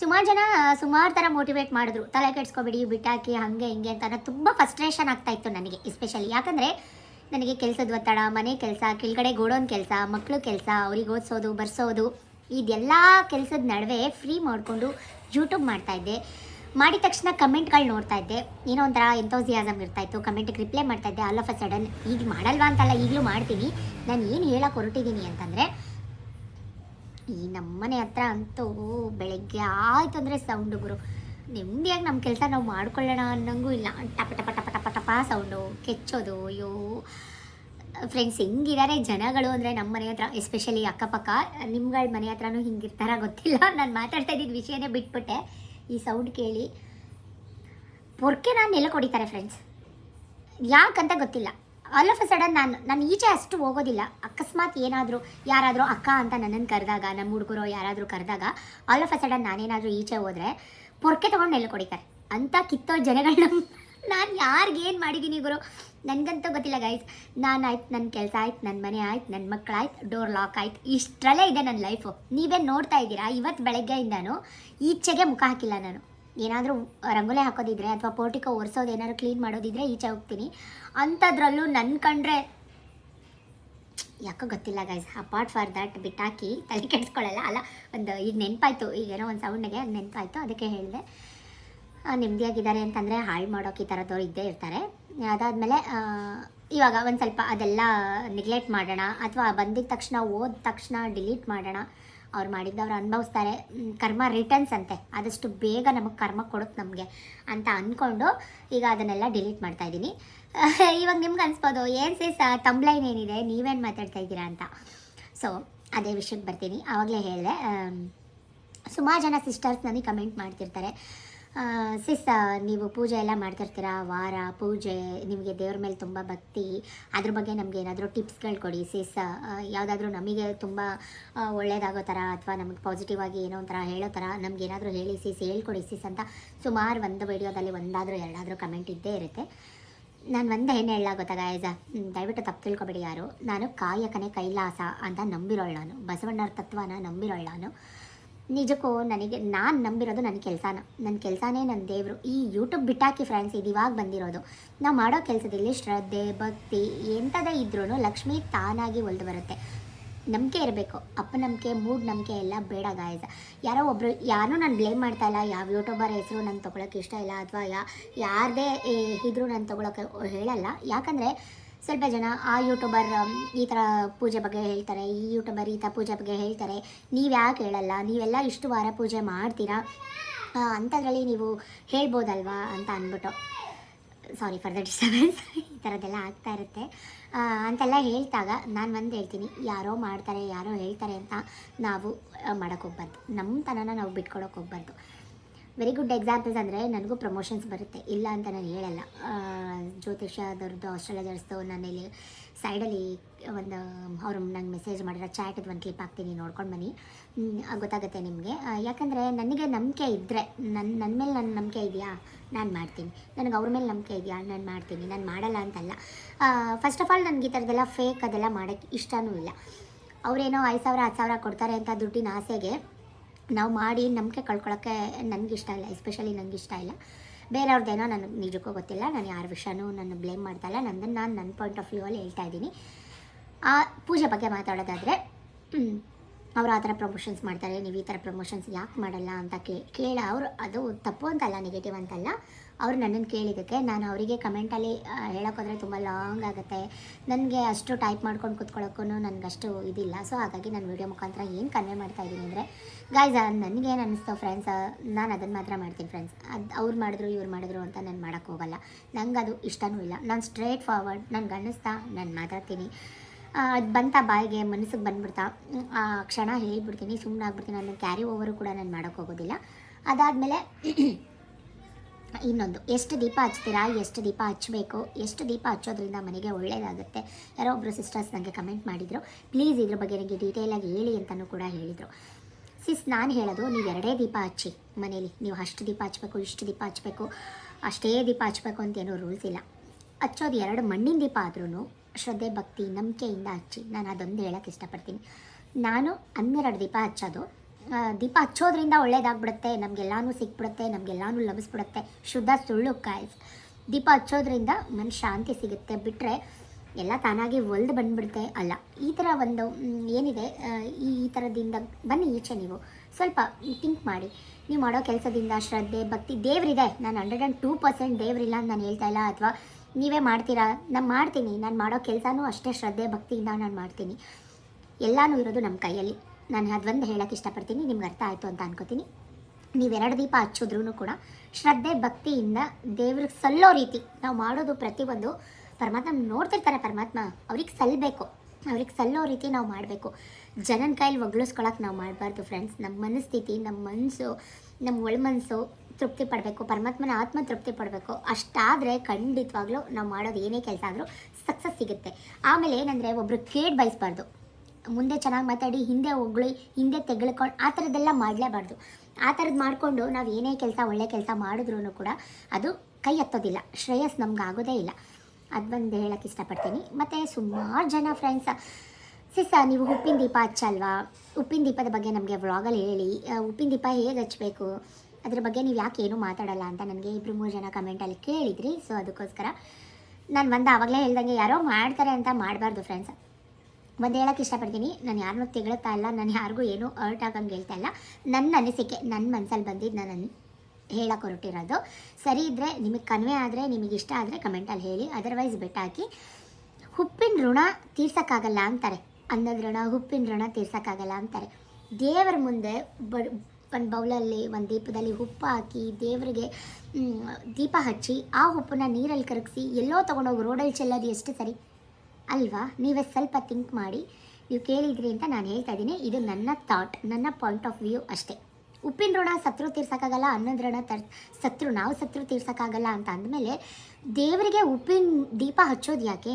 ಸುಮಾರು ಜನ ಸುಮಾರು ಥರ ಮೋಟಿವೇಟ್ ಮಾಡಿದ್ರು. ತಲೆ ಕೆಡ್ಸ್ಕೊಬೇಡಿ, ಬಿಟ್ಟಾಕಿ, ಹಾಗೆ, ಹಿಂಗೆ ಅಂತ. ತುಂಬ ಫಸ್ಟ್ರೇಷನ್ ಆಗ್ತಾ ಇತ್ತು ನನಗೆ ಎಸ್ಪೆಷಲಿ ಯಾಕಂದರೆ ನನಗೆ ಕೆಲಸದ ಒತ್ತಡ, ಮನೆ ಕೆಲಸ, ಕೆಳಗಡೆ ಗೋಡೋನ್ ಕೆಲಸ ಮಕ್ಕಳು ಕೆಲಸ, ಅವ್ರಿಗೆ ಓದಿಸೋದು, ಬರ್ಸೋದು ಇದೆಲ್ಲ ಕೆಲಸದ ನಡುವೆ ಫ್ರೀ ಮಾಡಿಕೊಂಡು ಯೂಟ್ಯೂಬ್ ಮಾಡ್ತಾಯಿದ್ದೆ ಮಾಡಿದ ತಕ್ಷಣ ಕಮೆಂಟ್ಗಳು ನೋಡ್ತಾ ಇದ್ದೆ. ಏನೋ ಒಂಥರ ಎಂಥೋಸಿಯಾಸಮ್ ಇರ್ತಾ ಇತ್ತು. ಕಮೆಂಟಿಗೆ ರಿಪ್ಲೈ ಮಾಡ್ತಾ ಇದ್ದೆ. ಆಲ್ ಆಫ್ ಅ ಸಡನ್ ಈಗ ಮಾಡಲ್ವಾ? ಅಂತಲ್ಲ ಈಗಲೂ ಮಾಡ್ತೀನಿ. ನಾನು ಏನು ಹೇಳಕ್ಕೆ ಹೊರಟಿದ್ದೀನಿ ಅಂತಂದರೆ ಈ ನಮ್ಮನೆ ಹತ್ರ ಅಂತೂ ಬೆಳಗ್ಗೆ ಆಯ್ತು ಅಂದರೆ ಸೌಂಡು ಗುರು. ನೆಮ್ಮದಿಯಾಗಿ ನಮ್ಮ ಕೆಲಸ ನಾವು ಮಾಡ್ಕೊಳ್ಳೋಣ ಅನ್ನಂಗೂ ಇಲ್ಲ. ಟಪ ಟಪ ಟಪ ಟಪ ಟಪ ಸೌಂಡು ಕೆಚ್ಚೋದು, ಅಯ್ಯೋ. ಫ್ರೆಂಡ್ಸ್ ಹೆಂಗಿದ್ದಾರೆ ಜನಗಳು ಅಂದರೆ ನಮ್ಮ ಮನೆ ಹತ್ರ ಎಸ್ಪೆಷಲಿ ಅಕ್ಕಪಕ್ಕ. ನಿಮ್ಗಳ ಮನೆ ಹತ್ರನೂ ಹಿಂಗಿರ್ತಾರ ಗೊತ್ತಿಲ್ಲ. ನಾನು ಮಾತಾಡ್ತಾ ಇದ್ದಿದ್ದು ವಿಷಯನೇ ಬಿಟ್ಬಿಟ್ಟೆ. ಈ ಸೌಂಡ್ ಕೇಳಿ. ಪೊರ್ಕೆ ನಾನು ನೆಲಕ್ಕೆ ಹೊಡಿತಾರೆ ಫ್ರೆಂಡ್ಸ್ ಯಾಕಂತ ಗೊತ್ತಿಲ್ಲ. ಆಲ್ ಆಫ್ ಅ ಸಡನ್ ನಾನು ನಾನು ಈಚೆ ಅಷ್ಟು ಹೋಗೋದಿಲ್ಲ. ಅಕಸ್ಮಾತ್ ಏನಾದರೂ, ಯಾರಾದರೂ ಅಕ್ಕ ಅಂತ ನನ್ನನ್ನು ಕರೆದಾಗ ನಮ್ಮ ಹುಡುಗರು ಯಾರಾದರೂ ಕರೆದಾಗ ಆಲ್ ಆಫ್ ಅ ಸಡನ್ ನಾನೇನಾದರೂ ಈಚೆ ಹೋದರೆ ಪೊರ್ಕೆ ತೊಗೊಂಡು ನೆಲ ಕೊಡಿತಾರೆ. ಅಂತ ಕಿತ್ತೋ ಜನಗಳನ್ನ ನಾನು ಯಾರಿಗೇನು ಮಾಡಿದ್ದೀನಿ ಗುರು? ನನಗಂತೂ ಗೊತ್ತಿಲ್ಲ ಗೈಸ್ ನಾನು ಆಯ್ತು ನನ್ನ ಕೆಲಸ ಆಯ್ತು ನನ್ನ ಮನೆ ಆಯ್ತು ನನ್ನ ಮಕ್ಕಳಾಯ್ತು ಡೋರ್ ಲಾಕ್ ಆಯ್ತು, ಇಷ್ಟರಲ್ಲೇ ಇದೆ ನನ್ನ ಲೈಫು ನೀವೇ ನೋಡ್ತಾ ಇದ್ದೀರಾ? ಇವತ್ತು ಬೆಳಗ್ಗೆಯಿಂದನೂ ಈಚೆಗೆ ಮುಖ ಹಾಕಿಲ್ಲ ನಾನು. ಏನಾದರೂ ರಂಗೋಲೆ ಹಾಕೋದಿದ್ರೆ ಅಥವಾ ಪೋರ್ಟಿಕೋ ಒರೆಸೋದು ಏನಾದ್ರು ಕ್ಲೀನ್ ಮಾಡೋದಿದ್ರೆ ಈಚೆ ಹೋಗ್ತೀನಿ. ಅಂಥದ್ರಲ್ಲೂ ನನ್ನ ಕಂಡ್ರೆ ಯಾಕೋ ಗೊತ್ತಿಲ್ಲ ಗೈಸ್ ಅಪಾರ್ಟ್ ಫಾರ್ ದಟ್ ಬಿಟ್ಟಾಕಿ ತಲೆ ಕೆಡಿಸ್ಕೊಳ್ಳಲ್ಲ ಅಲ್ಲ, ಒಂದು ಈಗ ನೆನಪಾಯ್ತು ಈಗೇನೋ ಒಂದು ಸೌಂಡಿಗೆ ನೆನಪಾಯ್ತು, ಅದಕ್ಕೆ ಹೇಳಿದೆ. ನೆಮ್ಮದಿಯಾಗಿದ್ದಾರೆ ಅಂತಂದರೆ ಹಾಳು ಮಾಡೋಕೆ ಈ ಥರದವ್ರು ಇದ್ದೇ ಇರ್ತಾರೆ. ಅದಾದಮೇಲೆ ಇವಾಗ ಒಂದು ಸ್ವಲ್ಪ ಅದೆಲ್ಲ ನೆಗ್ಲೆಕ್ಟ್ ಮಾಡೋಣ, ಅಥವಾ ಬಂದಿದ್ದ ತಕ್ಷಣ ಓದ ತಕ್ಷಣ ಡಿಲೀಟ್ ಮಾಡೋಣ ಅವ್ರು ಮಾಡಿದ್ದವ್ರು ಅನುಭವಿಸ್ತಾರೆ. ಕರ್ಮ ರಿಟರ್ನ್ಸ್ ಅಂತೆ. ಆದಷ್ಟು ಬೇಗ ನಮಗೆ ಕರ್ಮ ಕೊಡುತ್ತೆ ನಮಗೆ ಅಂತ ಅಂದ್ಕೊಂಡು ಈಗ ಅದನ್ನೆಲ್ಲ ಡಿಲೀಟ್ ಮಾಡ್ತಾ ಇದ್ದೀನಿ. ಇವಾಗ ನಿಮ್ಗೆ ಅನಿಸ್ಬೋದು, ಏನು ಸೇಸ್ ತಂಬ್ಲೈನ್ ಏನಿದೆ? ನೀವೇನು ಮಾತಾಡ್ತಾ ಇದ್ದೀರಾ ಅಂತ. ಸೊ ಅದೇ ವಿಷಯಕ್ಕೆ ಬರ್ತೀನಿ. ಆವಾಗಲೇ ಹೇಳಿದೆ ಸುಮಾರು ಜನ ಸಿಸ್ಟರ್ಸ್ ನನಗೆ ಕಮೆಂಟ್ ಮಾಡ್ತಿರ್ತಾರೆ. ಸಿಸ್ ನೀವು ಪೂಜೆ ಎಲ್ಲ ಮಾಡ್ತಿರ್ತೀರಾ? ವಾರ, ಪೂಜೆ, ನಿಮಗೆ ದೇವ್ರ ಮೇಲೆ ತುಂಬ ಭಕ್ತಿ. ಅದ್ರ ಬಗ್ಗೆ ನಮಗೆ ಏನಾದರೂ ಟಿಪ್ಸ್ಗಳು ಕೊಡಿ ಸಿಸ್ ಯಾವುದಾದ್ರೂ ನಮಗೆ ತುಂಬ ಒಳ್ಳೆಯದಾಗೋ ಥರ ಅಥವಾ ನಮಗೆ ಪಾಸಿಟಿವ್ ಆಗಿ ಏನೋ ಒಂಥರ ಹೇಳೋ ಥರ ನಮ್ಗೆ ಏನಾದರೂ ಹೇಳಿ ಸಿಸ್ ಹೇಳ್ಕೊಡಿ ಸಿಸ್ ಅಂತ. ಸುಮಾರು ಒಂದು ವಿಡಿಯೋದಲ್ಲಿ ಒಂದಾದರೂ ಎರಡಾದರೂ ಕಮೆಂಟ್ ಇದ್ದೇ ಇರುತ್ತೆ. ನಾನು ಒಂದೇ ಏನು ಹೇಳ ಗೊತ್ತಾ ಗಾಯಜ ದಯವಿಟ್ಟು ತಪ್ಪು ತಿಳ್ಕೊಬೇಡಿ ಯಾರು. ನಾನು ಕಾಯಕನೇ ಕೈಲಾಸ ಅಂತ ನಂಬಿರೋಳು ನಾನು. ಬಸವಣ್ಣರ ತತ್ವನ ನಂಬಿರೋಳು ನಾನು. ನಿಜಕ್ಕೂ ನನಗೆ, ನಾನು ನಂಬಿರೋದು ನನ್ನ ಕೆಲಸನ. ನನ್ನ ಕೆಲಸನೇ ನನ್ನ ದೇವರು. ಈ ಯೂಟ್ಯೂಬ್ ಬಿಟ್ಟಾಕಿ ಫ್ರೆಂಡ್ಸ್ ಇದು ಇವಾಗ ಬಂದಿರೋದು. ನಾವು ಮಾಡೋ ಕೆಲಸದಲ್ಲಿ ಶ್ರದ್ಧೆ, ಭಕ್ತಿ ಎಂಥದೇ ಇದ್ರೂ ಲಕ್ಷ್ಮಿ ತಾನಾಗಿ ಒಲಿದು ಬರುತ್ತೆ. ನಂಬಿಕೆ ಇರಬೇಕು. ಅಪ್ಪ ನಂಬಿಕೆ, ಮೂಡ್ ನಂಬಿಕೆ ಎಲ್ಲ ಬೇಡ ಗಾಯಸ ಯಾರೋ ಒಬ್ಬರು ಯಾರೂ ನಾನು ಬ್ಲೇಮ್ ಮಾಡ್ತಾ ಇಲ್ಲ. ಯಾವ ಯೂಟ್ಯೂಬರ್ ಹೆಸರು ನಾನು ತೊಗೊಳಕ್ಕೆ ಇಷ್ಟ ಇಲ್ಲ ಅಥವಾ ಯಾ, ಯಾರದೇ ಇದ್ರೂ ನಾನು ತೊಗೊಳಕ್ಕೆ ಹೇಳಲ್ಲ. ಯಾಕಂದರೆ ಸ್ವಲ್ಪ ಜನ ಆ ಯೂಟ್ಯೂಬರ್ ಈ ಥರ ಪೂಜೆ ಬಗ್ಗೆ ಹೇಳ್ತಾರೆ, ಈ ಯೂಟ್ಯೂಬರ್ ಈ ಥರ ಪೂಜೆ ಬಗ್ಗೆ ಹೇಳ್ತಾರೆ. ನೀವು ಯಾಕೆ ಹೇಳಲ್ಲ? ನೀವೆಲ್ಲ ಇಷ್ಟು ವಾರ ಪೂಜೆ ಮಾಡ್ತೀರಾ? ಅಂಥದ್ರಲ್ಲಿ ನೀವು ಹೇಳ್ಬೋದಲ್ವಾ ಅಂತ ಅಂದ್ಬಿಟ್ಟು ಸಾರಿ ಫಾರ್ ದ ಡಿಸ್ಟರ್ಬೆನ್ಸ್ ಈ ಥರದ್ದೆಲ್ಲ ಆಗ್ತಾ ಇರುತ್ತೆ. ಅಂತೆಲ್ಲ ಹೇಳ್ತಾಗ ನಾನು ಒಂದು ಹೇಳ್ತೀನಿ. ಯಾರೋ ಮಾಡ್ತಾರೆ, ಯಾರೋ ಹೇಳ್ತಾರೆ ಅಂತ ನಾವು ಮಾಡೋಕ್ಕೆ ಹೋಗ್ಬಾರ್ದು. ನಮ್ಮ ತನನ ನಾವು ಬಿಟ್ಕೊಡೋಕೆ ಹೋಗ್ಬಾರ್ದು. ವೆರಿ ಗುಡ್ ಎಕ್ಸಾಂಪಲ್ಸ್ ಅಂದರೆ ನನಗೂ ಪ್ರಮೋಷನ್ಸ್ ಬರುತ್ತೆ. ಇಲ್ಲ ಅಂತ ನಾನು ಹೇಳಲ್ಲ. ಜ್ಯೋತಿಷ್ಯದವ್ರದ್ದು ಆಸ್ಟ್ರಾಲಜರ್ಸ್ದು ನಾನಿಲ್ಲಿ ಸೈಡಲ್ಲಿ ಒಂದು, ಅವರು ನಂಗೆ ಮೆಸೇಜ್ ಮಾಡಿರೋ ಚಾಟಿದ್ದು ಒಂದು ಕ್ಲಿಪ್ ಹಾಕ್ತೀನಿ, ನೋಡ್ಕೊಂಡು ಬನ್ನಿ. ಗೊತ್ತಾಗುತ್ತೆ ನಿಮಗೆ. ಯಾಕಂದರೆ ನನಗೆ ನಂಬಿಕೆ ಇದ್ದರೆ ನನ್ನ ನನ್ನ ಮೇಲೆ ನನ್ನ ನಂಬಿಕೆ ಇದೆಯಾ? ನಾನು ಮಾಡ್ತೀನಿ. ನನಗೆ ಅವ್ರ ಮೇಲೆ ನಂಬಿಕೆ ಇದೆಯಾ? ನಾನು ಮಾಡ್ತೀನಿ. ನಾನು ಮಾಡಲ್ಲ ಅಂತಲ್ಲ. ಫಸ್ಟ್ ಆಫ್ ಆಲ್ ನನಗೆ ಈ ಥರದ್ದೆಲ್ಲ ಫೇಕ್ ಅದೆಲ್ಲ ಮಾಡೋಕ್ಕೆ ಇಷ್ಟವೂ ಇಲ್ಲ. ಅವರೇನೋ ಐದು ಸಾವಿರ, ಹತ್ತು ಸಾವಿರ ಕೊಡ್ತಾರೆ ಅಂತ ದುಡ್ಡಿನ ಆಸೆಗೆ ನಾವು ಮಾಡಿ ನಂಬಿಕೆ ಕಳ್ಕೊಳ್ಳೋಕ್ಕೆ ನನಗಿಷ್ಟ ಇಲ್ಲ ಎಸ್ಪೆಷಲಿ ನನಗಿಷ್ಟ ಇಲ್ಲ. ಬೇರೆಯವ್ರದ್ದೇನೋ ನನಗೆ ನಿಜಕ್ಕೂ ಗೊತ್ತಿಲ್ಲ, ನಾನು ಯಾರ ವಿಷಯನೂ ನಾನು ಬ್ಲೇಮ್ ಮಾಡ್ತಾ ಇಲ್ಲ. ನಂದನ್ನು ನಾನು ನನ್ನ ಪಾಯಿಂಟ್ ಆಫ್ ವ್ಯೂ ಅಲ್ಲಿ ಹೇಳ್ತಾ ಇದ್ದೀನಿ. ಆ, ಪೂಜೆ ಬಗ್ಗೆ ಮಾತಾಡೋದಾದರೆ ಅವರು ಆ ಥರ ಪ್ರಮೋಷನ್ಸ್ ಮಾಡ್ತಾರೆ, ನೀವು ಈ ಥರ ಪ್ರಮೋಷನ್ಸ್ ಯಾಕೆ ಮಾಡಲ್ಲ ಅಂತ ಕೇಳ, ಅವರು ಅದು ತಪ್ಪು ಅಂತಲ್ಲ ನೆಗೆಟಿವ್ ಅಂತಲ್ಲ, ಅವರು ನನ್ನನ್ನು ಕೇಳಿದ್ದಕ್ಕೆ ನಾನು ಅವರಿಗೆ ಕಮೆಂಟಲ್ಲಿ ಹೇಳೋಕ್ಕೋದ್ರೆ ತುಂಬ ಲಾಂಗ್ ಆಗುತ್ತೆ. ನನಗೆ ಅಷ್ಟು ಟೈಪ್ ಮಾಡ್ಕೊಂಡು ಕುತ್ಕೊಳ್ಳೋಕ್ಕೂ ನನಗಷ್ಟು ಇದಿಲ್ಲ. ಸೊ ಹಾಗಾಗಿ ನಾನು ವೀಡಿಯೋ ಮುಖಾಂತರ ಏನು ಕನ್ವೆ ಮಾಡ್ತಾ ಇದ್ದೀನಿ ಅಂದರೆ ಗಾಯ್ಸ್ ನನಗೇನು ಅನ್ನಿಸ್ತು ಫ್ರೆಂಡ್ಸ್ ನಾನು ಅದನ್ನು ಮಾತ್ರ ಮಾಡ್ತೀನಿ ಫ್ರೆಂಡ್ಸ್ ಅದು ಅವ್ರು ಮಾಡಿದ್ರು, ಇವ್ರು ಮಾಡಿದ್ರು ಅಂತ ನಾನು ಮಾಡೋಕ್ಕೋಗಲ್ಲ ನಂಗೆ ಅದು ಇಷ್ಟನೂ ಇಲ್ಲ. ನಾನು ಸ್ಟ್ರೇಟ್ ಫಾರ್ವರ್ಡ್ ನನಗೆ ಅನ್ನಿಸ್ತಾ ನಾನು ಮಾತಾಡ್ತೀನಿ. ಅದು ಬಂತ ಬಾಯಿಗೆ ಮನಸ್ಸಿಗೆ ಬಂದ್ಬಿಡ್ತಾ. ಆ ಕ್ಷಣ ಹೇಳ್ಬಿಡ್ತೀನಿ ಸುಮ್ಮನೆ ಆಗ್ಬಿಡ್ತೀನಿ ನಾನು ಕ್ಯಾರಿ ಓವರು ಕೂಡ ನಾನು ಮಾಡೋಕ್ಕೋಗೋದಿಲ್ಲ ಅದಾದಮೇಲೆ ಇನ್ನೊಂದು, ಎಷ್ಟು ದೀಪ ಹಚ್ತೀರಾ, ಎಷ್ಟು ದೀಪ ಹಚ್ಚಬೇಕು ಎಷ್ಟು ದೀಪ ಹಚ್ಚೋದ್ರಿಂದ ಮನೆಗೆ ಒಳ್ಳೆಯದಾಗುತ್ತೆ ಯಾರೋ ಒಬ್ಬರು ಸಿಸ್ಟರ್ಸ್ ನನಗೆ ಕಮೆಂಟ್ ಮಾಡಿದರು ಪ್ಲೀಸ್ ಇದ್ರ ಬಗ್ಗೆ ನನಗೆ ಡೀಟೇಲಾಗಿ ಹೇಳಿ ಅಂತಲೂ ಕೂಡ ಹೇಳಿದರು. ಸಿಸ್ ನಾನು ಹೇಳೋದು, ನೀವು ಎರಡೇ ದೀಪ ಹಚ್ಚಿ ಮನೇಲಿ. ನೀವು ಅಷ್ಟು ದೀಪ ಹಚ್ಚಬೇಕು ಇಷ್ಟು ದೀಪ ಹಚ್ಚಬೇಕು ಅಷ್ಟೇ ದೀಪ ಹಚ್ಚಬೇಕು ಅಂತ ಏನೂ ರೂಲ್ಸ್ ಇಲ್ಲ. ಹಚ್ಚೋದು ಎರಡು ಮಣ್ಣಿನ ದೀಪ ಆದ್ರೂ ಶ್ರದ್ಧೆ, ಭಕ್ತಿ, ನಂಬಿಕೆಯಿಂದ ಹಚ್ಚಿ. ನಾನು ಅದೊಂದು ಹೇಳೋಕ್ಕೆ ಇಷ್ಟಪಡ್ತೀನಿ. ನಾನು ಹನ್ನೆರಡು ದೀಪ ಹಚ್ಚೋದು. ದೀಪ ಹಚ್ಚೋದ್ರಿಂದ ಒಳ್ಳೇದಾಗ್ಬಿಡುತ್ತೆ. ನಮಗೆಲ್ಲಾನು ಸಿಕ್ಬಿಡುತ್ತೆ. ನಮಗೆಲ್ಲಾನು ಲಭಿಸ್ಬಿಡುತ್ತೆ. ಶುದ್ಧ ಸುಳ್ಳು ಕಾಯ್ಸ್ ದೀಪ ಹಚ್ಚೋದ್ರಿಂದ ಮನ ಶಾಂತಿ ಸಿಗುತ್ತೆ. ಬಿಟ್ಟರೆ ಎಲ್ಲ ತಾನಾಗಿ ಒಲ್ದು ಬಂದ್ಬಿಡುತ್ತೆ. ಅಲ್ಲ, ಈ ಥರ ಒಂದು ಏನಿದೆ? ಈ ಈ ಥರದಿಂದ ಬನ್ನಿ ಈಚೆ ನೀವು. ಸ್ವಲ್ಪ ಥಿಂಕ್ ಮಾಡಿ. ನೀವು ಮಾಡೋ ಕೆಲಸದಿಂದ ಶ್ರದ್ಧೆ, ಭಕ್ತಿ ದೇವರಿದೆ. ನಾನು ಹಂಡ್ರೆಡ್ ಆ್ಯಂಡ್ ಟೂ ಪರ್ಸೆಂಟ್ ದೇವರಿಲ್ಲ ಅಂತ ನಾನು ಹೇಳ್ತಾ ಇಲ್ಲ. ಅಥವಾ ನೀವೇ ಮಾಡ್ತೀರಾ? ನಾನು ಮಾಡ್ತೀನಿ. ನಾನು ಮಾಡೋ ಕೆಲಸನೂ ಅಷ್ಟೇ ಶ್ರದ್ಧೆ, ಭಕ್ತಿಯಿಂದ ನಾನು ಮಾಡ್ತೀನಿ. ಎಲ್ಲನೂ ಇರೋದು ನಮ್ಮ ಕೈಯಲ್ಲಿ. ನಾನು ಅದೊಂದು ಹೇಳೋಕ್ಕೆ ಇಷ್ಟಪಡ್ತೀನಿ. ನಿಮ್ಗೆ ಅರ್ಥ ಆಯಿತು ಅಂತ ಅನ್ಕೋತೀನಿ. ನೀವೆರಡು ದೀಪ ಹಚ್ಚಿದ್ರೂ ಕೂಡ ಶ್ರದ್ಧೆ, ಭಕ್ತಿಯಿಂದ ದೇವ್ರಿಗೆ ಸಲ್ಲೋ ರೀತಿ ನಾವು ಮಾಡೋದು ಪ್ರತಿಯೊಂದು ಪರಮಾತ್ಮ ನೋಡ್ತಿರ್ತಾರೆ ಪರಮಾತ್ಮ. ಅವ್ರಿಗೆ ಸಲ್ಲಬೇಕು ಅವ್ರಿಗೆ ಸಲ್ಲೋ ರೀತಿ ನಾವು ಮಾಡಬೇಕು. ಜನನ ಕೈಲಿ ಒಗ್ಳಿಸ್ಕೊಳಕ್ಕೆ ನಾವು ಮಾಡಬಾರ್ದು ಫ್ರೆಂಡ್ಸ್ ನಮ್ಮ ಮನಸ್ಥಿತಿ ನಮ್ಮ ಮನಸ್ಸು ನಮ್ಮ ಒಳ ಮನಸ್ಸು ತೃಪ್ತಿ ಪಡಬೇಕು, ಪರಮಾತ್ಮನ ಆತ್ಮ ತೃಪ್ತಿ ಪಡಬೇಕು, ಅಷ್ಟಾದರೆ ಖಂಡಿತವಾಗ್ಲೂ ನಾವು ಮಾಡೋದು ಏನೇ ಕೆಲಸ ಆದರೂ ಸಕ್ಸಸ್ ಸಿಗುತ್ತೆ. ಆಮೇಲೆ ಏನಂದರೆ ಒಬ್ಬರು ಕೇಡ್ ಬಯಸ್ಬಾರ್ದು. ಮುಂದೆ ಚೆನ್ನಾಗಿ ಮಾತಾಡಿ, ಹಿಂದೆ ಹೊಗಳಿ ಹಿಂದೆ ತೆಗೆಳ್ಕೊಂಡು ಆ ಥರದ್ದೆಲ್ಲ ಮಾಡಲೇಬಾರ್ದು. ಆ ಥರದ್ದು ಮಾಡಿಕೊಂಡು ನಾವು ಏನೇ ಕೆಲಸ ಒಳ್ಳೆ ಕೆಲಸ ಮಾಡಿದ್ರೂ ಕೂಡ ಅದು ಕೈ ಹತ್ತೋದಿಲ್ಲ, ಶ್ರೇಯಸ್ ನಮ್ಗೆ ಆಗೋದೇ ಇಲ್ಲ. ಅದು ಬಂದು ಹೇಳೋಕ್ಕೆ ಇಷ್ಟಪಡ್ತೀನಿ. ಮತ್ತು ಸುಮಾರು ಜನ ಫ್ರೆಂಡ್ಸ್ ಸಿಸ ನೀವು ಉಪ್ಪಿನ ದೀಪ ಹಚ್ಚಲ್ವಾ? ಉಪ್ಪಿನ ದೀಪದ ಬಗ್ಗೆ ನಮಗೆ ವ್ಲಾಗಲ್ಲಿ ಹೇಳಿ ಉಪ್ಪಿನ ದೀಪ ಹೇಗೆ ಹಚ್ಚಬೇಕು ಅದ್ರ ಬಗ್ಗೆ ನೀವು ಯಾಕೆ ಏನೂ ಮಾತಾಡಲ್ಲ ಅಂತ ನನಗೆ ಇಬ್ಬರು ಮೂರು ಜನ ಕಮೆಂಟಲ್ಲಿ ಕೇಳಿದ್ರಿ. ಸೊ ಅದಕ್ಕೋಸ್ಕರ ನಾನು ಬಂದ ಆವಾಗಲೇ ಹೇಳ್ದಂಗೆ ಯಾರೋ ಮಾಡ್ತಾರೆ ಅಂತ ಮಾಡಬಾರ್ದು ಫ್ರೆಂಡ್ಸ್ ಒಂದು ಹೇಳಕ್ಕೆ ಇಷ್ಟಪಡ್ತೀನಿ. ನಾನು ಯಾರನ್ನೂ ತೆಗಳುತ್ತಾ ಇಲ್ಲ. ನಾನು ಯಾರಿಗೂ ಏನೂ ಅರ್ಟ್ ಆಗಂಗೆ ಹೇಳ್ತಾ ಇಲ್ಲ. ನನ್ನ ಅನಿಸಿಕೆ ನನ್ನ ಮನಸ್ಸಲ್ಲಿ ಬಂದಿದ್ದು ನಾನು ಹೇಳಕ್ಕೆ ಹೊರಟಿರೋದು. ಸರಿ ಇದ್ದರೆ ನಿಮಗೆ ಕನ್ವೆ ಆದರೆ, ನಿಮಗೆ ಇಷ್ಟ ಆದರೆ ಕಮೆಂಟಲ್ಲಿ ಹೇಳಿ. ಅದರ್ವೈಸ್ ಬೆಟ್ಟ ಹಾಕಿ ಉಪ್ಪಿನ ಋಣ ತೀರ್ಸೋಕ್ಕಾಗಲ್ಲ ಅಂತಾರೆ. ಅನ್ನದ ಋಣ, ಹುಪ್ಪಿನ ಋಣ ತೀರ್ಸೋಕ್ಕಾಗಲ್ಲ ಅಂತಾರೆ. ದೇವರ ಮುಂದೆ ಬ ಒಂದು ಬೌಲಲ್ಲಿ ಒಂದು ದೀಪದಲ್ಲಿ ಉಪ್ಪು ಹಾಕಿ ದೇವರಿಗೆ ದೀಪ ಹಚ್ಚಿ ಆ ಉಪ್ಪನ್ನ ನೀರಲ್ಲಿ ಕರಗಿಸಿ ಎಲ್ಲೋ ತೊಗೊಂಡೋಗಿ, ರೋಡಲ್ಲಿ ಚೆಲ್ಲೋದು ಎಷ್ಟು ಸರಿ? ಅಲ್ವಾ? ನೀವೇ ಸ್ವಲ್ಪ ಥಿಂಕ್ ಮಾಡಿ, ನೀವು ಕೇಳಿದ್ರಿ ಅಂತ ನಾನು ಹೇಳ್ತಾ ಇದ್ದೀನಿ. ಇದು ನನ್ನ ಥಾಟ್ ನನ್ನ ಪಾಯಿಂಟ್ ಆಫ್ ವ್ಯೂ ಅಷ್ಟೇ. ಉಪ್ಪಿನ ಋಣ ಸತ್ರು ತೀರ್ಸೋಕ್ಕಾಗಲ್ಲ, ಅನ್ನದ ಋಣ ತರ್ ಸತ್ರು ನಾವು ಸತ್ರು ತೀರ್ಸೋಕ್ಕಾಗಲ್ಲ ಅಂತ ಅಂದಮೇಲೆ ದೇವರಿಗೆ ಉಪ್ಪಿನ ದೀಪ ಹಚ್ಚೋದು ಯಾಕೆ?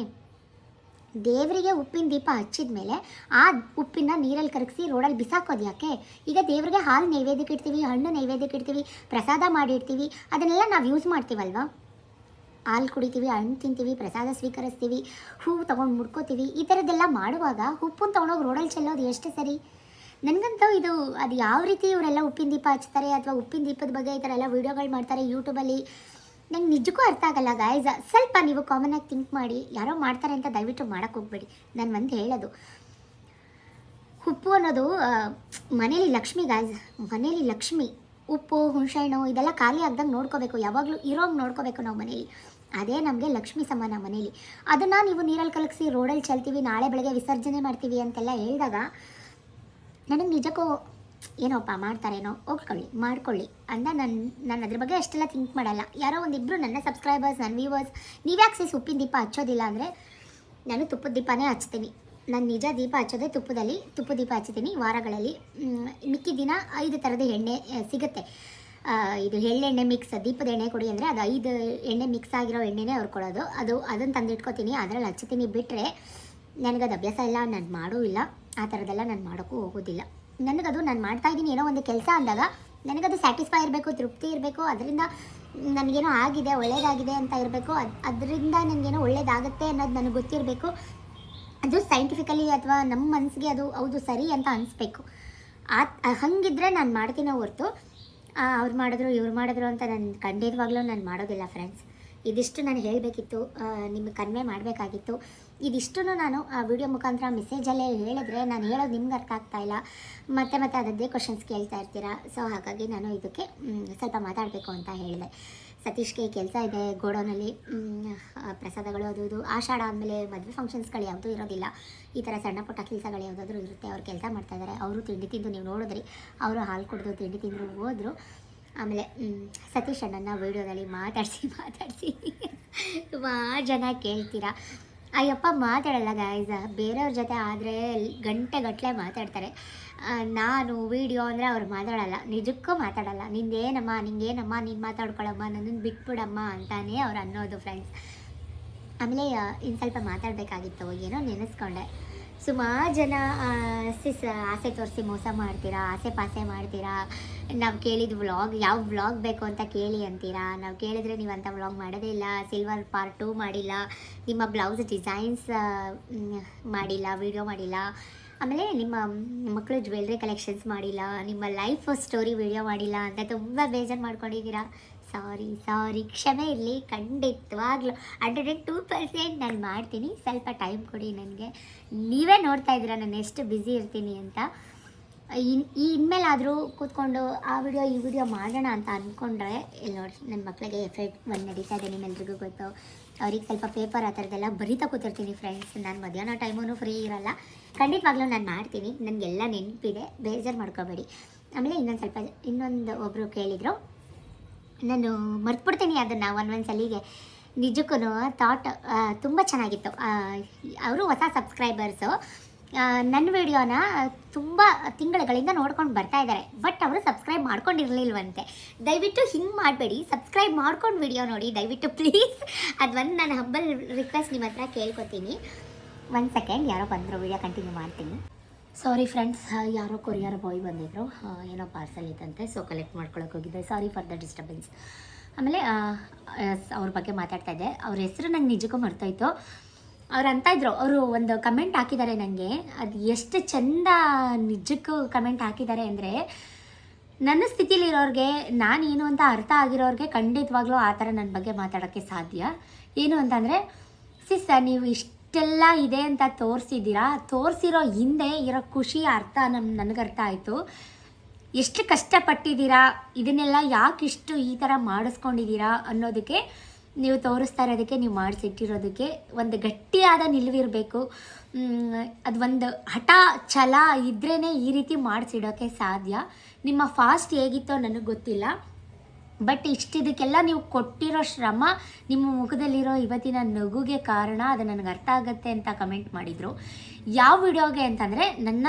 ದೇವರಿಗೆ ಉಪ್ಪಿನ ದೀಪ ಹಚ್ಚಿದ ಮೇಲೆ ಆ ಉಪ್ಪಿನ ನೀರಲ್ಲಿ ಕರಗಿಸಿ ರೋಡಲ್ಲಿ ಬಿಸಾಕೋದು ಯಾಕೆ? ಈಗ ದೇವರಿಗೆ ಹಾಲು ನೈವೇದ್ಯಕ್ಕೆ ಇಡ್ತೀವಿ, ಹಣ್ಣು ನೈವೇದ್ಯಕ್ಕೆ ಇಡ್ತೀವಿ, ಪ್ರಸಾದ ಮಾಡಿಡ್ತೀವಿ ಅದನ್ನೆಲ್ಲ ನಾವು ಯೂಸ್ ಮಾಡ್ತೀವಲ್ವಾ? ಹಾಲು ಕುಡಿತೀವಿ, ಹಣ್ಣು ತಿಂತೀವಿ, ಪ್ರಸಾದ ಸ್ವೀಕರಿಸ್ತೀವಿ, ಹೂವು ತೊಗೊಂಡು ಮುಡ್ಕೋತೀವಿ, ಈ ಥರದ್ದೆಲ್ಲ ಮಾಡುವಾಗ ಉಪ್ಪನ್ನು ತೊಗೊಂಡೋಗಿ ರೋಡಲ್ಲಿ ಚೆಲ್ಲೋದು ಎಷ್ಟು ಸರಿ? ನನಗಂತೂ ಇದು, ಅದು ಯಾವ ರೀತಿ ಇವರೆಲ್ಲ ಉಪ್ಪಿನ ದೀಪ ಹಚ್ತಾರೆ ಅಥವಾ ಉಪ್ಪಿನ ದೀಪದ ಬಗ್ಗೆ ಈ ಥರ ಎಲ್ಲ ವೀಡಿಯೋಗಳು ಮಾಡ್ತಾರೆ ಯೂಟ್ಯೂಬಲ್ಲಿ ನಂಗೆ ನಿಜಕ್ಕೂ ಅರ್ಥ ಆಗಲ್ಲ ಗಾಯ್ಸ್ ಸ್ವಲ್ಪ ನೀವು ಕಾಮನ್ ಆಗಿ ಥಿಂಕ್ ಮಾಡಿ, ಯಾರೋ ಮಾಡ್ತಾರೆ ಅಂತ ದಯವಿಟ್ಟು ಮಾಡೋಕ್ಕೆ ಹೋಗ್ಬೇಡಿ. ನಾನು ಒಂದು ಹೇಳೋದು. ಉಪ್ಪು ಅನ್ನೋದು ಮನೇಲಿ ಲಕ್ಷ್ಮಿ ಗಾಯ್ಸ್ ಮನೇಲಿ ಲಕ್ಷ್ಮಿ, ಉಪ್ಪು, ಹುಣಸೆಹಣ್ಣು, ಇದೆಲ್ಲ ಖಾಲಿ ಆಗ್ದಂಗೆ ನೋಡ್ಕೋಬೇಕು. ಯಾವಾಗಲೂ ಇರೋಂಗೆ ನೋಡ್ಕೋಬೇಕು ನಾವು ಮನೇಲಿ. ಅದೇ ನಮಗೆ ಲಕ್ಷ್ಮಿ ಸಮಾನ ಮನೇಲಿ. ಅದನ್ನು ನೀವು ನೀರಲ್ಲಿ ಕಲಗಿಸಿ ರೋಡಲ್ಲಿ ಚೆಲ್ತೀವಿ, ನಾಳೆ ಬೆಳಗ್ಗೆ ವಿಸರ್ಜನೆ ಮಾಡ್ತೀವಿ ಅಂತೆಲ್ಲ ಹೇಳಿದಾಗ, ನನಗೆ ನಿಜಕ್ಕೂ ಏನೋಪ್ಪ ಮಾಡ್ತಾರೇನೋ, ಹೋಗ್ಕೊಳ್ಳಿ, ಮಾಡ್ಕೊಳ್ಳಿ ಅಂತ ನಾನು ನಾನು ಅದ್ರ ಬಗ್ಗೆ ಅಷ್ಟೆಲ್ಲ ಥಿಂಕ್ ಮಾಡಲ್ಲ. ಯಾರೋ ಒಂದಿಬ್ಬರು ನನ್ನ ಸಬ್ಸ್ಕ್ರೈಬರ್ಸ್ ನನ್ನ ವ್ಯೂವರ್ಸ್ ನೀವ್ಯಾಕೆ ಸೇಸ್ ಉಪ್ಪಿನ ದೀಪ ಹಚ್ಚೋದಿಲ್ಲ ಅಂದರೆ ನಾನು ತುಪ್ಪದ ದೀಪನೇ ಹಚ್ತೀನಿ ನಾನು ನಿಜ ದೀಪ ಹಚ್ಚೋದೇ ತುಪ್ಪದಲ್ಲಿ ತುಪ್ಪ ದೀಪ ಹಚ್ತೀನಿ ವಾರಗಳಲ್ಲಿ. ಮಿಕ್ಕಿ ಐದು ಥರದ ಎಣ್ಣೆ ಸಿಗುತ್ತೆ. ಇದು ಎಳ್ಳೆಣ್ಣೆ ಮಿಕ್ಸ್ ದೀಪದ ಎಣ್ಣೆ ಕೊಡಿ ಅಂದರೆ ಅದು ಐದು ಎಣ್ಣೆ ಮಿಕ್ಸ್ ಆಗಿರೋ ಎಣ್ಣೆನೇ ಅವ್ರು ಕೊಡೋದು. ಅದು ಅದನ್ನು ತಂದಿಟ್ಕೊತೀನಿ, ಅದರಲ್ಲಿ ಹಚ್ತೀನಿ ಬಿಟ್ಟರೆ ನನಗದು ಅಭ್ಯಾಸ ಇಲ್ಲ, ನಾನು ಮಾಡೂ ಇಲ್ಲ. ಆ ಥರದ್ದೆಲ್ಲ ನಾನು ಮಾಡೋಕ್ಕೂ ಹೋಗೋದಿಲ್ಲ. ನನಗದು ನಾನು ಮಾಡ್ತಾ ಇದ್ದೀನಿ ಏನೋ ಒಂದು ಕೆಲಸ ಅಂದಾಗ ನನಗದು ಸ್ಯಾಟಿಸ್ಫೈ ಇರಬೇಕು, ತೃಪ್ತಿ ಇರಬೇಕು, ಅದರಿಂದ ನನಗೇನೋ ಆಗಿದೆ, ಒಳ್ಳೇದಾಗಿದೆ ಅಂತ ಇರಬೇಕು, ಅದು, ಅದರಿಂದ ನನಗೇನೋ ಒಳ್ಳೇದಾಗುತ್ತೆ ಅನ್ನೋದು ನನಗೆ ಗೊತ್ತಿರಬೇಕು. ಅದು ಸೈಂಟಿಫಿಕಲಿ ಅಥವಾ ನಮ್ಮ ಮನಸ್ಸಿಗೆ ಅದು ಹೌದು ಸರಿ ಅಂತ ಅನಿಸ್ಬೇಕು. ಆ ಹಂಗಿದ್ರೆ ನಾನು ಮಾಡ್ತೀನೋ ಹೊರ್ತು ಅವ್ರು ಮಾಡಿದ್ರು, ಇವ್ರು ಮಾಡಿದ್ರು ಅಂತ ನಾನು ಖಂಡಿತವಾಗ್ಲೂ ನಾನು ಮಾಡೋದಿಲ್ಲ ಫ್ರೆಂಡ್ಸ್ ಇದಿಷ್ಟು ನಾನು ಹೇಳಬೇಕಿತ್ತು ನಿಮಗೆ ಕನ್ವೆ ಮಾಡಬೇಕಾಗಿತ್ತು. ಇದಿಷ್ಟು ನಾನು ಆ ವಿಡಿಯೋ ಮುಖಾಂತರ ಮೆಸೇಜಲ್ಲೇ ಹೇಳಿದ್ರೆ ನಾನು ಹೇಳೋದು ನಿಮ್ಗೆ ಅರ್ಥ ಆಗ್ತಾ ಇಲ್ಲ. ಮತ್ತೆ ಮತ್ತೆ ಅದದ್ದೇ ಕ್ವಶನ್ಸ್ ಕೇಳ್ತಾ ಇರ್ತೀರಾ? ಸೊ ಹಾಗಾಗಿ ನಾನು ಇದಕ್ಕೆ ಸ್ವಲ್ಪ ಮಾತಾಡಬೇಕು ಅಂತ ಹೇಳಿದೆ. ಸತೀಶ್ಗೆ ಕೆಲಸ ಇದೆ ಗೋಡೌನಲ್ಲಿ. ಪ್ರಸಾದಗಳು ಅದು ಇದು. ಆಷಾಢ ಆದಮೇಲೆ ಮದುವೆ ಫಂಕ್ಷನ್ಸ್ಗಳು ಯಾವುದೂ ಇರೋದಿಲ್ಲ. ಈ ಥರ ಸಣ್ಣ ಪುಟ್ಟ ಕೆಲಸಗಳು ಯಾವುದಾದ್ರೂ ಇರುತ್ತೆ. ಅವ್ರು ಕೆಲಸ ಮಾಡ್ತಾ ಇದ್ದಾರೆ ಅವರು ತಿಂಡಿ ತಿಂದು ನೀವು ನೋಡಿದ್ರಿ. ಅವರು ಹಾಲು ಕುಡಿದು ತಿಂಡಿ ತಿಂದರು ಹೋದರು. ಆಮೇಲೆ ಸತೀಶ್ ಅಣ್ಣನ ವೀಡಿಯೋದಲ್ಲಿ ಮಾತಾಡಿಸಿ ಮಾತಾಡಿಸಿ. ತುಂಬ ಜನ ಕೇಳ್ತೀರಾ. ಅಯ್ಯಪ್ಪ ಮಾತಾಡಲ್ಲ ಗಾಯ್ಸ ಬೇರೆಯವ್ರ ಜೊತೆ ಆದರೆ ಗಂಟೆ ಗಟ್ಟಲೆ ಮಾತಾಡ್ತಾರೆ. ನಾನು ವೀಡಿಯೋ ಅಂದರೆ ಅವ್ರು ಮಾತಾಡಲ್ಲ. ನಿಜಕ್ಕೂ ಮಾತಾಡಲ್ಲ. ನಿಂದೇನಮ್ಮ, ನಿಂಗೇನಮ್ಮ, ನೀನು ಮಾತಾಡ್ಕೊಳಮ್ಮ ನನ್ನನ್ನು ಬಿಟ್ಬಿಡಮ್ಮ ಅಂತಾನೆ ಅವ್ರು ಅನ್ನೋದು ಫ್ರೆಂಡ್ಸ್ ಆಮೇಲೆ ಇನ್ನು ಸ್ವಲ್ಪ ಮಾತಾಡಬೇಕಾಗಿತ್ತು, ಏನೋ ನೆನೆಸ್ಕೊಂಡೆ. ಸುಮಾರು ಜನ ಸಿಸ್ ಆಸೆ ತೋರಿಸಿ ಮೋಸ ಮಾಡ್ತೀರಾ ಆಸೆ ಪಾಸೆ ಮಾಡ್ತೀರಾ? ನಾವು ಕೇಳಿದ ವ್ಲಾಗ್ ಯಾವ ವ್ಲಾಗ್ ಬೇಕು ಅಂತ ಕೇಳಿ ಅಂತೀರಾ? ನಾವು ಕೇಳಿದ್ರೆ ನೀವು ಅಂಥ ವ್ಲಾಗ್ ಮಾಡೋದೇ ಇಲ್ಲ, ಸಿಲ್ವರ್ ಪಾರ್ಟ್ ಟೂ ಮಾಡಿಲ್ಲ, ನಿಮ್ಮ ಬ್ಲೌಸ್ ಡಿಸೈನ್ಸ್ ಮಾಡಿಲ್ಲ, ವಿಡಿಯೋ ಮಾಡಿಲ್ಲ, ಆಮೇಲೆ ನಿಮ್ಮ ಮಕ್ಕಳು ಜ್ಯುವೆಲ್ರಿ ಕಲೆಕ್ಷನ್ಸ್ ಮಾಡಿಲ್ಲ, ನಿಮ್ಮ ಲೈಫ್ ಸ್ಟೋರಿ ವಿಡಿಯೋ ಮಾಡಿಲ್ಲ ಅಂತ ತುಂಬ ಬೇಜಾರು ಮಾಡ್ಕೊಂಡಿದ್ದೀರಾ? ಸಾರಿ ಸಾರಿ, ಕ್ಷಮೆ ಇರಲಿ, ಖಂಡಿತವಾಗ್ಲೂ. ಹಂಡ್ರೆಡ್ ಆ್ಯಂಡ್ ಟೂ ಪರ್ಸೆಂಟ್ ನಾನು ಮಾಡ್ತೀನಿ. ಸ್ವಲ್ಪ ಟೈಮ್ ಕೊಡಿ ನನಗೆ. ನೀವೇ ನೋಡ್ತಾ ಇದ್ದೀರಾ, ನಾನು ಎಷ್ಟು ಬ್ಯುಸಿ ಇರ್ತೀನಿ ಅಂತ. ಇನ್, ಈ ಇನ್ಮೇಲಾದರೂ ಕೂತ್ಕೊಂಡು ಆ ವಿಡಿಯೋ ಈ ವಿಡಿಯೋ ಮಾಡೋಣ ಅಂತ ಅಂದ್ಕೊಂಡ್ರೆ ಇಲ್ಲಿ ನೋಡಿ ನನ್ನ ಮಕ್ಕಳಿಗೆ ಎಫೆಕ್ಟ್ ಒಂದು ನಡೀತಾ ಇದೆ ನಿಮ್ಮೆಲ್ರಿಗೂ ಗೊತ್ತು. ಅವ್ರಿಗೆ ಸ್ವಲ್ಪ ಪೇಪರ್ ಆ ಥರದ್ದೆಲ್ಲ ಬರೀತಾ ಕೂತಿರ್ತೀನಿ ಫ್ರೆಂಡ್ಸ್ ನಾನು ಮಧ್ಯಾಹ್ನ ಟೈಮೂ ಫ್ರೀ ಇರಲ್ಲ. ಖಂಡಿತವಾಗ್ಲೂ ನಾನು ಮಾಡ್ತೀನಿ. ನನಗೆಲ್ಲ ನೆನಪಿದೆ. ಬೇಜಾರು ಮಾಡ್ಕೋಬೇಡಿ. ಆಮೇಲೆ ಇನ್ನೊಂದು ಸ್ವಲ್ಪ, ಇನ್ನೊಂದು ಒಬ್ಬರು ಕೇಳಿದರು. ನಾನು ಮರ್ತ್ಬಿಡ್ತೀನಿ ಅದನ್ನು ಒಂದು ಸಲಿಗೆ. ನಿಜಕ್ಕೂ ಥಾಟ್ ತುಂಬ ಚೆನ್ನಾಗಿತ್ತು. ಅವರು ಹೊಸ ಸಬ್ಸ್ಕ್ರೈಬರ್ಸು ನನ್ನ ವಿಡಿಯೋನ ತುಂಬ ತಿಂಗಳುಗಳಿಂದ ನೋಡ್ಕೊಂಡು ಬರ್ತಾ ಇದ್ದಾರೆ ಬಟ್ ಅವರು ಸಬ್ಸ್ಕ್ರೈಬ್ ಮಾಡ್ಕೊಂಡಿರಲಿಲ್ವಂತೆ. ದಯವಿಟ್ಟು ಹಿಂಗೆ ಮಾಡಬೇಡಿ. ಸಬ್ಸ್ಕ್ರೈಬ್ ಮಾಡ್ಕೊಂಡು ವಿಡಿಯೋ ನೋಡಿ. ದಯವಿಟ್ಟು ಪ್ಲೀಸ್ ಅದು ಒಂದು ನಾನು ಹಬ್ಬಲ್ ರಿಕ್ವೆಸ್ಟ್ ನಿಮ್ಮ ಹತ್ರ ಕೇಳ್ಕೊತೀನಿ. ಒಂದು ಸೆಕೆಂಡ್ ಯಾರೋ ಬಂದರು ವಿಡಿಯೋ ಕಂಟಿನ್ಯೂ ಮಾಡ್ತೀನಿ. ಸಾರಿ ಫ್ರೆಂಡ್ಸ್ ಯಾರೋ ಕೊರಿಯರ್ ಬಾಯ್ ಬಂದಿದ್ರು. ಏನೋ ಪಾರ್ಸಲ್ ಇತ್ತಂತೆ ಸೊ ಕಲೆಕ್ಟ್ ಮಾಡ್ಕೊಳಕ್ಕೆ ಹೋಗಿದ್ದೆ. ಸಾರಿ ಫಾರ್ ದ ಡಿಸ್ಟರ್ಬೆನ್ಸ್
ಆಮೇಲೆ ಅವ್ರ ಬಗ್ಗೆ ಮಾತಾಡ್ತಾ ಇದ್ದೆ. ಅವ್ರ ಹೆಸರು ನಂಗೆ ನಿಜಕ್ಕೂ ಮರ್ತೋಯ್ತು. ಅವ್ರು ಅಂತ ಇದ್ರು. ಅವರು ಒಂದು ಕಮೆಂಟ್ ಹಾಕಿದ್ದಾರೆ ನನಗೆ ಅದು ಎಷ್ಟು ಚೆಂದ ನಿಜಕ್ಕೂ ಕಮೆಂಟ್ ಹಾಕಿದ್ದಾರೆ ಅಂದರೆ, ನನ್ನ ಸ್ಥಿತಿಲಿರೋರಿಗೆ, ನಾನೇನು ಅಂತ ಅರ್ಥ ಆಗಿರೋರಿಗೆ ಖಂಡಿತವಾಗ್ಲೂ ಆ ಥರ ನನ್ನ ಬಗ್ಗೆ ಮಾತಾಡೋಕ್ಕೆ ಸಾಧ್ಯ. ಏನು ಅಂತಂದರೆ ಸಿಸ್ ನೀವು ಇಷ್ಟೆಲ್ಲ ಇದೆ ಅಂತ ತೋರಿಸಿದ್ದೀರಾ? ತೋರಿಸಿರೋ ಹಿಂದೆ ಇರೋ ಖುಷಿ ಅರ್ಥ ನಮ್ ನನಗರ್ಥ ಆಯಿತು. ಎಷ್ಟು ಕಷ್ಟಪಟ್ಟಿದ್ದೀರಾ? ಇದನ್ನೆಲ್ಲ ಯಾಕೆ ಇಷ್ಟು ಈ ಥರ ಮಾಡಿಸ್ಕೊಂಡಿದ್ದೀರಾ ಅನ್ನೋದಕ್ಕೆ ನೀವು ತೋರಿಸ್ತಾ ಇರೋದಕ್ಕೆ, ನೀವು ಮಾಡಿಸಿಟ್ಟಿರೋದಕ್ಕೆ ಒಂದು ಗಟ್ಟಿಯಾದ ನಿಲುವಿರಬೇಕು ಅದು ಒಂದು ಹಠ, ಛಲ ಇದ್ರೇ ಈ ರೀತಿ ಮಾಡಿಸಿಡೋಕ್ಕೆ ಸಾಧ್ಯ. ನಿಮ್ಮ ಫಾಸ್ಟ್ ಹೇಗಿತ್ತೋ ನನಗೆ ಗೊತ್ತಿಲ್ಲ. ಬಟ್ ಇಷ್ಟಿದಕ್ಕೆಲ್ಲ ನೀವು ಕೊಟ್ಟಿರೋ ಶ್ರಮ ನಿಮ್ಮ ಮುಖದಲ್ಲಿರೋ ಇವತ್ತಿನ ನಗುಗೆ ಕಾರಣ ಅದು ನನಗೆ ಅರ್ಥ ಆಗುತ್ತೆ ಅಂತ ಕಮೆಂಟ್ ಮಾಡಿದರು. ಯಾವ ವಿಡಿಯೋಗೆ ಅಂತಂದರೆ ನನ್ನ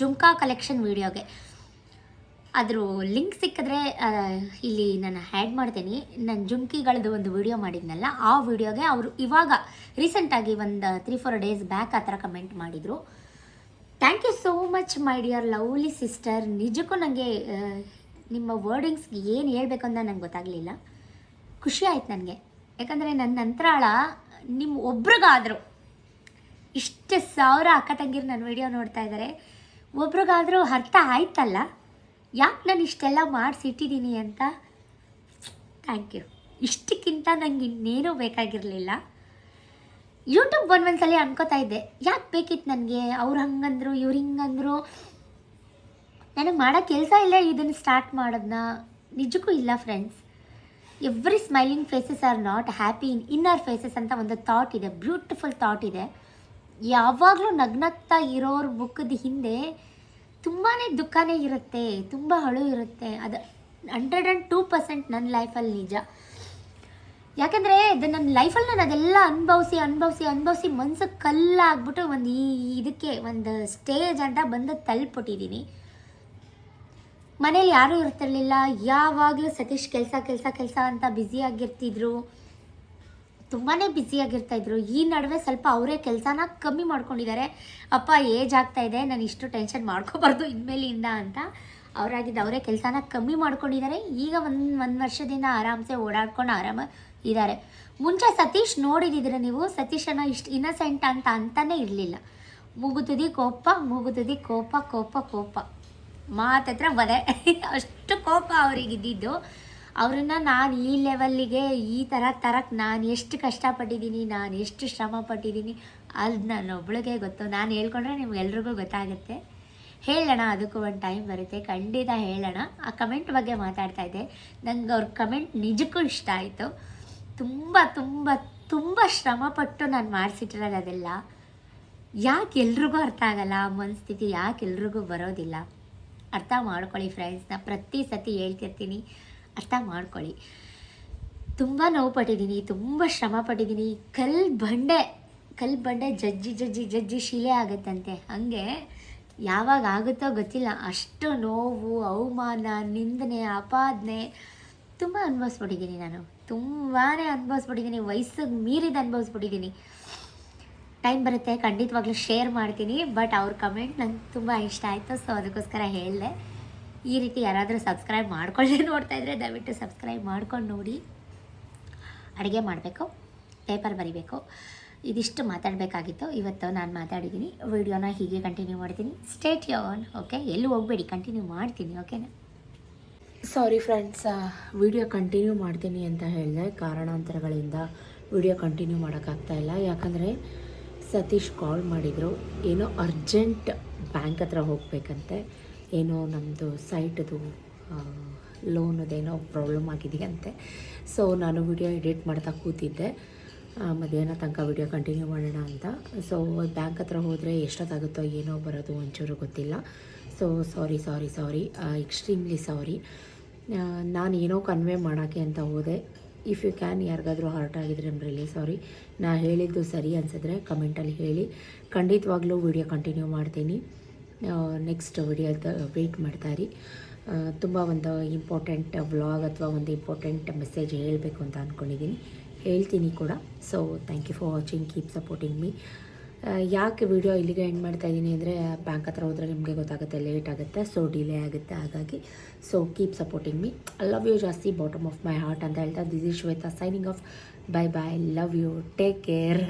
ಜುಮ್ಕಾ ಕಲೆಕ್ಷನ್ ವಿಡಿಯೋಗೆ ಅದ್ರ ಲಿಂಕ್ ಸಿಕ್ಕಿದ್ರೆ ಇಲ್ಲಿ ನಾನು ಹ್ಯಾಡ್ ಮಾಡ್ತೀನಿ. ನನ್ನ ಜುಮ್ಕಿಗಳದ್ದು ಒಂದು ವಿಡಿಯೋ ಮಾಡಿದ್ನಲ್ಲ, ಆ ವಿಡಿಯೋಗೆ ಅವರು ಇವಾಗ ರೀಸೆಂಟಾಗಿ ಒಂದು ತ್ರೀ ಫೋರ್ ಡೇಸ್ ಬ್ಯಾಕ್ ಆ ಥರ ಕಮೆಂಟ್ ಮಾಡಿದರು. Thank you so much my dear lovely sister ನಿಜಕ್ಕೂ ನನಗೆ ನಿಮ್ಮ ವರ್ಡಿಂಗ್ಸ್ಗೆ ಏನು ಹೇಳಬೇಕು ಅಂತ ನಂಗೆ ಗೊತ್ತಾಗಲಿಲ್ಲ. ಖುಷಿ ಆಯ್ತು ನನಗೆ. ಯಾಕಂದರೆ ನನ್ನ ನಂತರಾಳ ನಿಮ್ಮ ಒಬ್ರಿಗಾದರೂ, ಇಷ್ಟು ಸಾವಿರ ಅಕ್ಕ ತಂಗಿರು ನನ್ನ ವಿಡಿಯೋ ನೋಡ್ತಾ ಇದ್ದಾರೆ ಒಬ್ರಿಗಾದರೂ ಅರ್ಥ ಆಯ್ತಲ್ಲ? ಯಾಕೆ ನಾನು ಇಷ್ಟೆಲ್ಲ ಮಾಡಿಸಿಟ್ಟಿದ್ದೀನಿ ಅಂತ? ಥ್ಯಾಂಕ್ ಯು ಇಷ್ಟಕ್ಕಿಂತ ನನಗೆ ಇನ್ನೇನೂ ಬೇಕಾಗಿರಲಿಲ್ಲ. ಯೂಟ್ಯೂಬ್ ಒಂದೊಂದ್ಸಲಿ ಅನ್ಕೋತಾ ಇದ್ದೆ. ಯಾಕೆ ಬೇಕಿತ್ತು ನನಗೆ? ಅವ್ರು ಹಂಗಂದ್ರು, ಇವ್ರು ಹಿಂಗಂದ್ರು? ನನಗೆ ಮಾಡೋ ಕೆಲಸ ಇಲ್ಲ ಇದನ್ನು ಸ್ಟಾರ್ಟ್ ಮಾಡೋದನ್ನ ನಿಜಕ್ಕೂ ಇಲ್ಲ friends every smiling faces are not happy in inner faces ಅಂತ ಒಂದು ಥಾಟ್ ಇದೆ. ಬ್ಯೂಟಿಫುಲ್ ಥಾಟ್ ಇದೆ. ಯಾವಾಗಲೂ ನಗ್ನಗ್ತಾ ಇರೋರ ಬುಕ್ಕದ ಹಿಂದೆ ತುಂಬಾ ದುಃಖನೇ ಇರುತ್ತೆ, ತುಂಬ ಹಳು ಇರುತ್ತೆ. ಅದು ಹಂಡ್ರೆಡ್ ಆ್ಯಂಡ್ ಟೂ ಪರ್ಸೆಂಟ್ ನನ್ನ ಲೈಫಲ್ಲಿ ನಿಜ. ಯಾಕೆಂದರೆ ಇದು ನನ್ನ ಲೈಫಲ್ಲಿ ನಾನು ಅದೆಲ್ಲ ಅನುಭವಿಸಿ ಅನುಭವಿಸಿ ಅನುಭವಿಸಿ ಮನ್ಸಿಗೆ ಕಲ್ಲಾಗ್ಬಿಟ್ಟು ಒಂದು ಈ ಇದಕ್ಕೆ ಒಂದು ಸ್ಟೇಜ್ ಅಂತ ಬಂದು ತಲುಪಿಟ್ಟಿದ್ದೀನಿ ಮನೇಲಿ ಯಾರೂ ಇರ್ತಿರ್ಲಿಲ್ಲ. ಯಾವಾಗಲೂ ಸತೀಶ್ ಕೆಲಸ ಕೆಲಸ ಕೆಲಸ ಅಂತ ಬ್ಯುಸಿಯಾಗಿರ್ತಿದ್ರು ತುಂಬಾ ಬ್ಯುಸಿಯಾಗಿರ್ತಾಯಿದ್ರು ಈ ನಡುವೆ ಸ್ವಲ್ಪ ಅವರೇ ಕೆಲಸನ ಕಮ್ಮಿ ಮಾಡ್ಕೊಂಡಿದ್ದಾರೆ. ಅಪ್ಪ ಏಜ್ ಆಗ್ತಾ ಇದೆ. ನಾನು ಇಷ್ಟು ಟೆನ್ಷನ್ ಮಾಡ್ಕೋಬಾರ್ದು ಇನ್ಮೇಲಿಂದ ಅಂತ ಅವರಾಗಿದ್ದು ಅವರೇ ಕೆಲಸನ ಕಮ್ಮಿ ಮಾಡ್ಕೊಂಡಿದ್ದಾರೆ. ಈಗ ಒಂದು ಒಂದು ವರ್ಷದಿಂದ ಆರಾಮ್ಸೆ ಓಡಾಡ್ಕೊಂಡು ಆರಾಮ ಇದ್ದಾರೆ. ಮುಂಚೆ ಸತೀಶ್ ನೋಡಿದಿದ್ರೆ ನೀವು ಸತೀಶನ ಇಷ್ಟು ಇನ್ನಸೆಂಟ್ ಅಂತ ಅಂತಲೇ ಇರಲಿಲ್ಲ. ಮುಗುತುದಿ ಕೋಪ ಮುಗುತುದಿ ಕೋಪ ಕೋಪ ಕೋಪ. ಮಾತತ್ರ ಬದೆ ಅಷ್ಟು ಕೋಪ ಅವರಿಗಿದ್ದಿದ್ದು. ಅವ್ರನ್ನ ನಾನು ಈ ಲೆವೆಲ್ಲಿಗೆ ಈ ಥರ ತರಕ್ಕೆ ನಾನು ಎಷ್ಟು ಕಷ್ಟಪಟ್ಟಿದ್ದೀನಿ, ನಾನು ಎಷ್ಟು ಶ್ರಮ ಪಟ್ಟಿದ್ದೀನಿ ಅದು ನಾನು ಗೊತ್ತು. ನಾನು ಹೇಳ್ಕೊಂಡ್ರೆ ನಿಮ್ಗೆಲ್ರಿಗೂ ಗೊತ್ತಾಗುತ್ತೆ. ಹೇಳೋಣ ಅದಕ್ಕೂ ಒಂದು ಟೈಮ್ ಬರುತ್ತೆ. ಖಂಡಿತ ಹೇಳೋಣ ಆ ಕಮೆಂಟ್ ಬಗ್ಗೆ ಮಾತಾಡ್ತಾ ಇದ್ದೆ. ನಂಗೆ ಅವ್ರ ಕಮೆಂಟ್ ನಿಜಕ್ಕೂ ಇಷ್ಟ ಆಯಿತು. ತುಂಬ ತುಂಬ ತುಂಬ ಶ್ರಮಪಟ್ಟು ನಾನು ಮಾಡಿಸಿಟ್ಟಿರೋದು ಅದೆಲ್ಲ. ಯಾಕೆ ಎಲ್ರಿಗೂ ಅರ್ಥ ಆಗಲ್ಲ ಆ ಮನಸ್ಥಿತಿ? ಯಾಕೆ ಎಲ್ರಿಗೂ ಬರೋದಿಲ್ಲ? ಅರ್ಥ ಮಾಡ್ಕೊಳ್ಳಿ ಫ್ರೆಂಡ್ಸ್ ನಾ ಪ್ರತಿ ಸತಿ ಹೇಳ್ತಿರ್ತೀನಿ, ಅರ್ಥ ಮಾಡ್ಕೊಳ್ಳಿ. ತುಂಬ ನೋವು ಪಟ್ಟಿದ್ದೀನಿ ತುಂಬ ಶ್ರಮ ಪಟ್ಟಿದ್ದೀನಿ ಕಲ್ ಬಂಡೆ ಕಲ್ ಬಂಡೆ ಜಜ್ಜಿ ಜಜ್ಜಿ ಜಜ್ಜಿ ಶಿಲೆ ಆಗುತ್ತಂತೆ. ಹಾಗೆ ಯಾವಾಗ ಆಗುತ್ತೋ ಗೊತ್ತಿಲ್ಲ. ಅಷ್ಟು ನೋವು, ಅವಮಾನ, ನಿಂದನೆ ಅಪಾದನೆ ತುಂಬ ಅನುಭವಿಸ್ಬಿಟ್ಟಿದ್ದೀನಿ ನಾನು. ತುಂಬಾ ಅನುಭವಿಸ್ಬಿಟ್ಟಿದ್ದೀನಿ ವಯಸ್ಸಿಗೆ ಮೀರಿದ ಅನುಭವಿಸ್ಬಿಟ್ಟಿದ್ದೀನಿ ಟೈಮ್ ಬರುತ್ತೆ, ಖಂಡಿತವಾಗ್ಲೂ ಶೇರ್ ಮಾಡ್ತೀನಿ ಬಟ್ ಅವ್ರ ಕಮೆಂಟ್ ನಂಗೆ ತುಂಬ ಇಷ್ಟ ಆಯಿತು ಸೊ ಅದಕ್ಕೋಸ್ಕರ ಹೇಳಿದೆ. ಈ ರೀತಿ ಯಾರಾದರೂ ಸಬ್ಸ್ಕ್ರೈಬ್ ಮಾಡ್ಕೊಳ್ಳಿ ನೋಡ್ತಾ ಇದ್ದರೆ ದಯವಿಟ್ಟು ಸಬ್ಸ್ಕ್ರೈಬ್ ಮಾಡ್ಕೊಂಡು ನೋಡಿ. ಅಡುಗೆ ಮಾಡಬೇಕು ಪೇಪರ್ ಬರಿಬೇಕು. ಇದಿಷ್ಟು ಮಾತಾಡಬೇಕಾಗಿತ್ತು. ಇವತ್ತು ನಾನು ಮಾತಾಡಿದ್ದೀನಿ. ವಿಡಿಯೋನ ಹೀಗೆ ಕಂಟಿನ್ಯೂ ಮಾಡ್ತೀನಿ. ಸ್ಟೇಟ್ ಯೋನ್ ಓಕೆ ಎಲ್ಲೂ ಹೋಗಬೇಡಿ ಕಂಟಿನ್ಯೂ ಮಾಡ್ತೀನಿ ಓಕೆನಾ
ಸಾರಿ ಫ್ರೆಂಡ್ಸ್ ವಿಡಿಯೋ ಕಂಟಿನ್ಯೂ ಮಾಡ್ತೀನಿ ಅಂತ ಹೇಳಿದೆ. ಕಾರಣಾಂತರಗಳಿಂದ ವಿಡಿಯೋ ಕಂಟಿನ್ಯೂ ಮಾಡೋಕ್ಕಾಗ್ತಾಯಿಲ್ಲ ಯಾಕಂದರೆ ಸತೀಶ್ ಕಾಲ್ ಮಾಡಿದರು, ಏನೋ ಅರ್ಜೆಂಟ್ ಬ್ಯಾಂಕ್ ಹತ್ರ ಹೋಗಬೇಕಂತೆ, ಏನೋ ನಮ್ಮದು ಸೈಟದು ಲೋನದೇನೋ ಪ್ರಾಬ್ಲಮ್ ಆಗಿದೆಯಂತೆ. ಸೊ ನಾನು ವಿಡಿಯೋ ಎಡಿಟ್ ಮಾಡ್ತಾ ಕೂತಿದ್ದೆ. ಮಧ್ಯಾಹ್ನ ತನಕ ವಿಡಿಯೋ ಕಂಟಿನ್ಯೂ ಮಾಡೋಣ ಅಂತ. ಸೊ ಬ್ಯಾಂಕ್ ಹತ್ರ ಹೋದರೆ ಎಷ್ಟೊತ್ತಾಗುತ್ತೋ ಏನೋ ಬರೋದು ಒಂಚೂರು ಗೊತ್ತಿಲ್ಲ. So sorry sorry sorry extremely sorry. ನಾನು ಏನೋ ಕನ್ವೆ ಮಾಡೋಕ್ಕೆ ಅಂತ ಹೋದೆ. ಇಫ್ ಯು ಕ್ಯಾನ್ ಯಾರಿಗಾದರೂ ಹರ್ಟ್ ಆಗಿದ್ರೆ ನಮ್ಮ ರಿಲೀಸ್ ಸಾರಿ ನಾ ಹೇಳಿದ್ದು ಸರಿ ಅನಿಸಿದ್ರೆ ಕಮೆಂಟಲ್ಲಿ ಹೇಳಿ. ಖಂಡಿತವಾಗ್ಲೂ ವಿಡಿಯೋ ಕಂಟಿನ್ಯೂ ಮಾಡ್ತೀನಿ. ನೆಕ್ಸ್ಟ್ ವಿಡಿಯೋದ ವೆಯ್ಟ್ ಮಾಡ್ತಾಯಿರಿ ತುಂಬ ಒಂದು ಇಂಪಾರ್ಟೆಂಟ್ ವ್ಲಾಗ್ ಅಥವಾ ಒಂದು ಇಂಪಾರ್ಟೆಂಟ್ ಮೆಸೇಜ್ ಹೇಳಬೇಕು ಅಂತ ಅಂದ್ಕೊಂಡಿದ್ದೀನಿ ಹೇಳ್ತೀನಿ ಕೂಡ. So thank you for watching keep supporting me ಯಾಕೆ ವಿಡಿಯೋ ಇಲ್ಲಿಗೆ ಎಂಡ್ ಮಾಡ್ತಾ ಇದ್ದೀನಿ ಅಂದರೆ, ಬ್ಯಾಂಕ್ ಹತ್ರ ಹೋದರೆ ನಿಮಗೆ ಗೊತ್ತಾಗುತ್ತೆ, ಲೇಟ್ ಆಗುತ್ತೆ, ಸೊ ಡಿಲೇ ಆಗುತ್ತೆ. ಹಾಗಾಗಿ, so keep supporting me I love you ಜಾಸ್ತಿ ಬಾಟಮ್ ಆಫ್ ಮೈ ಹಾರ್ಟ್ ಅಂತ ಹೇಳ್ತಾ this is Shweta signing off bye bye love you take care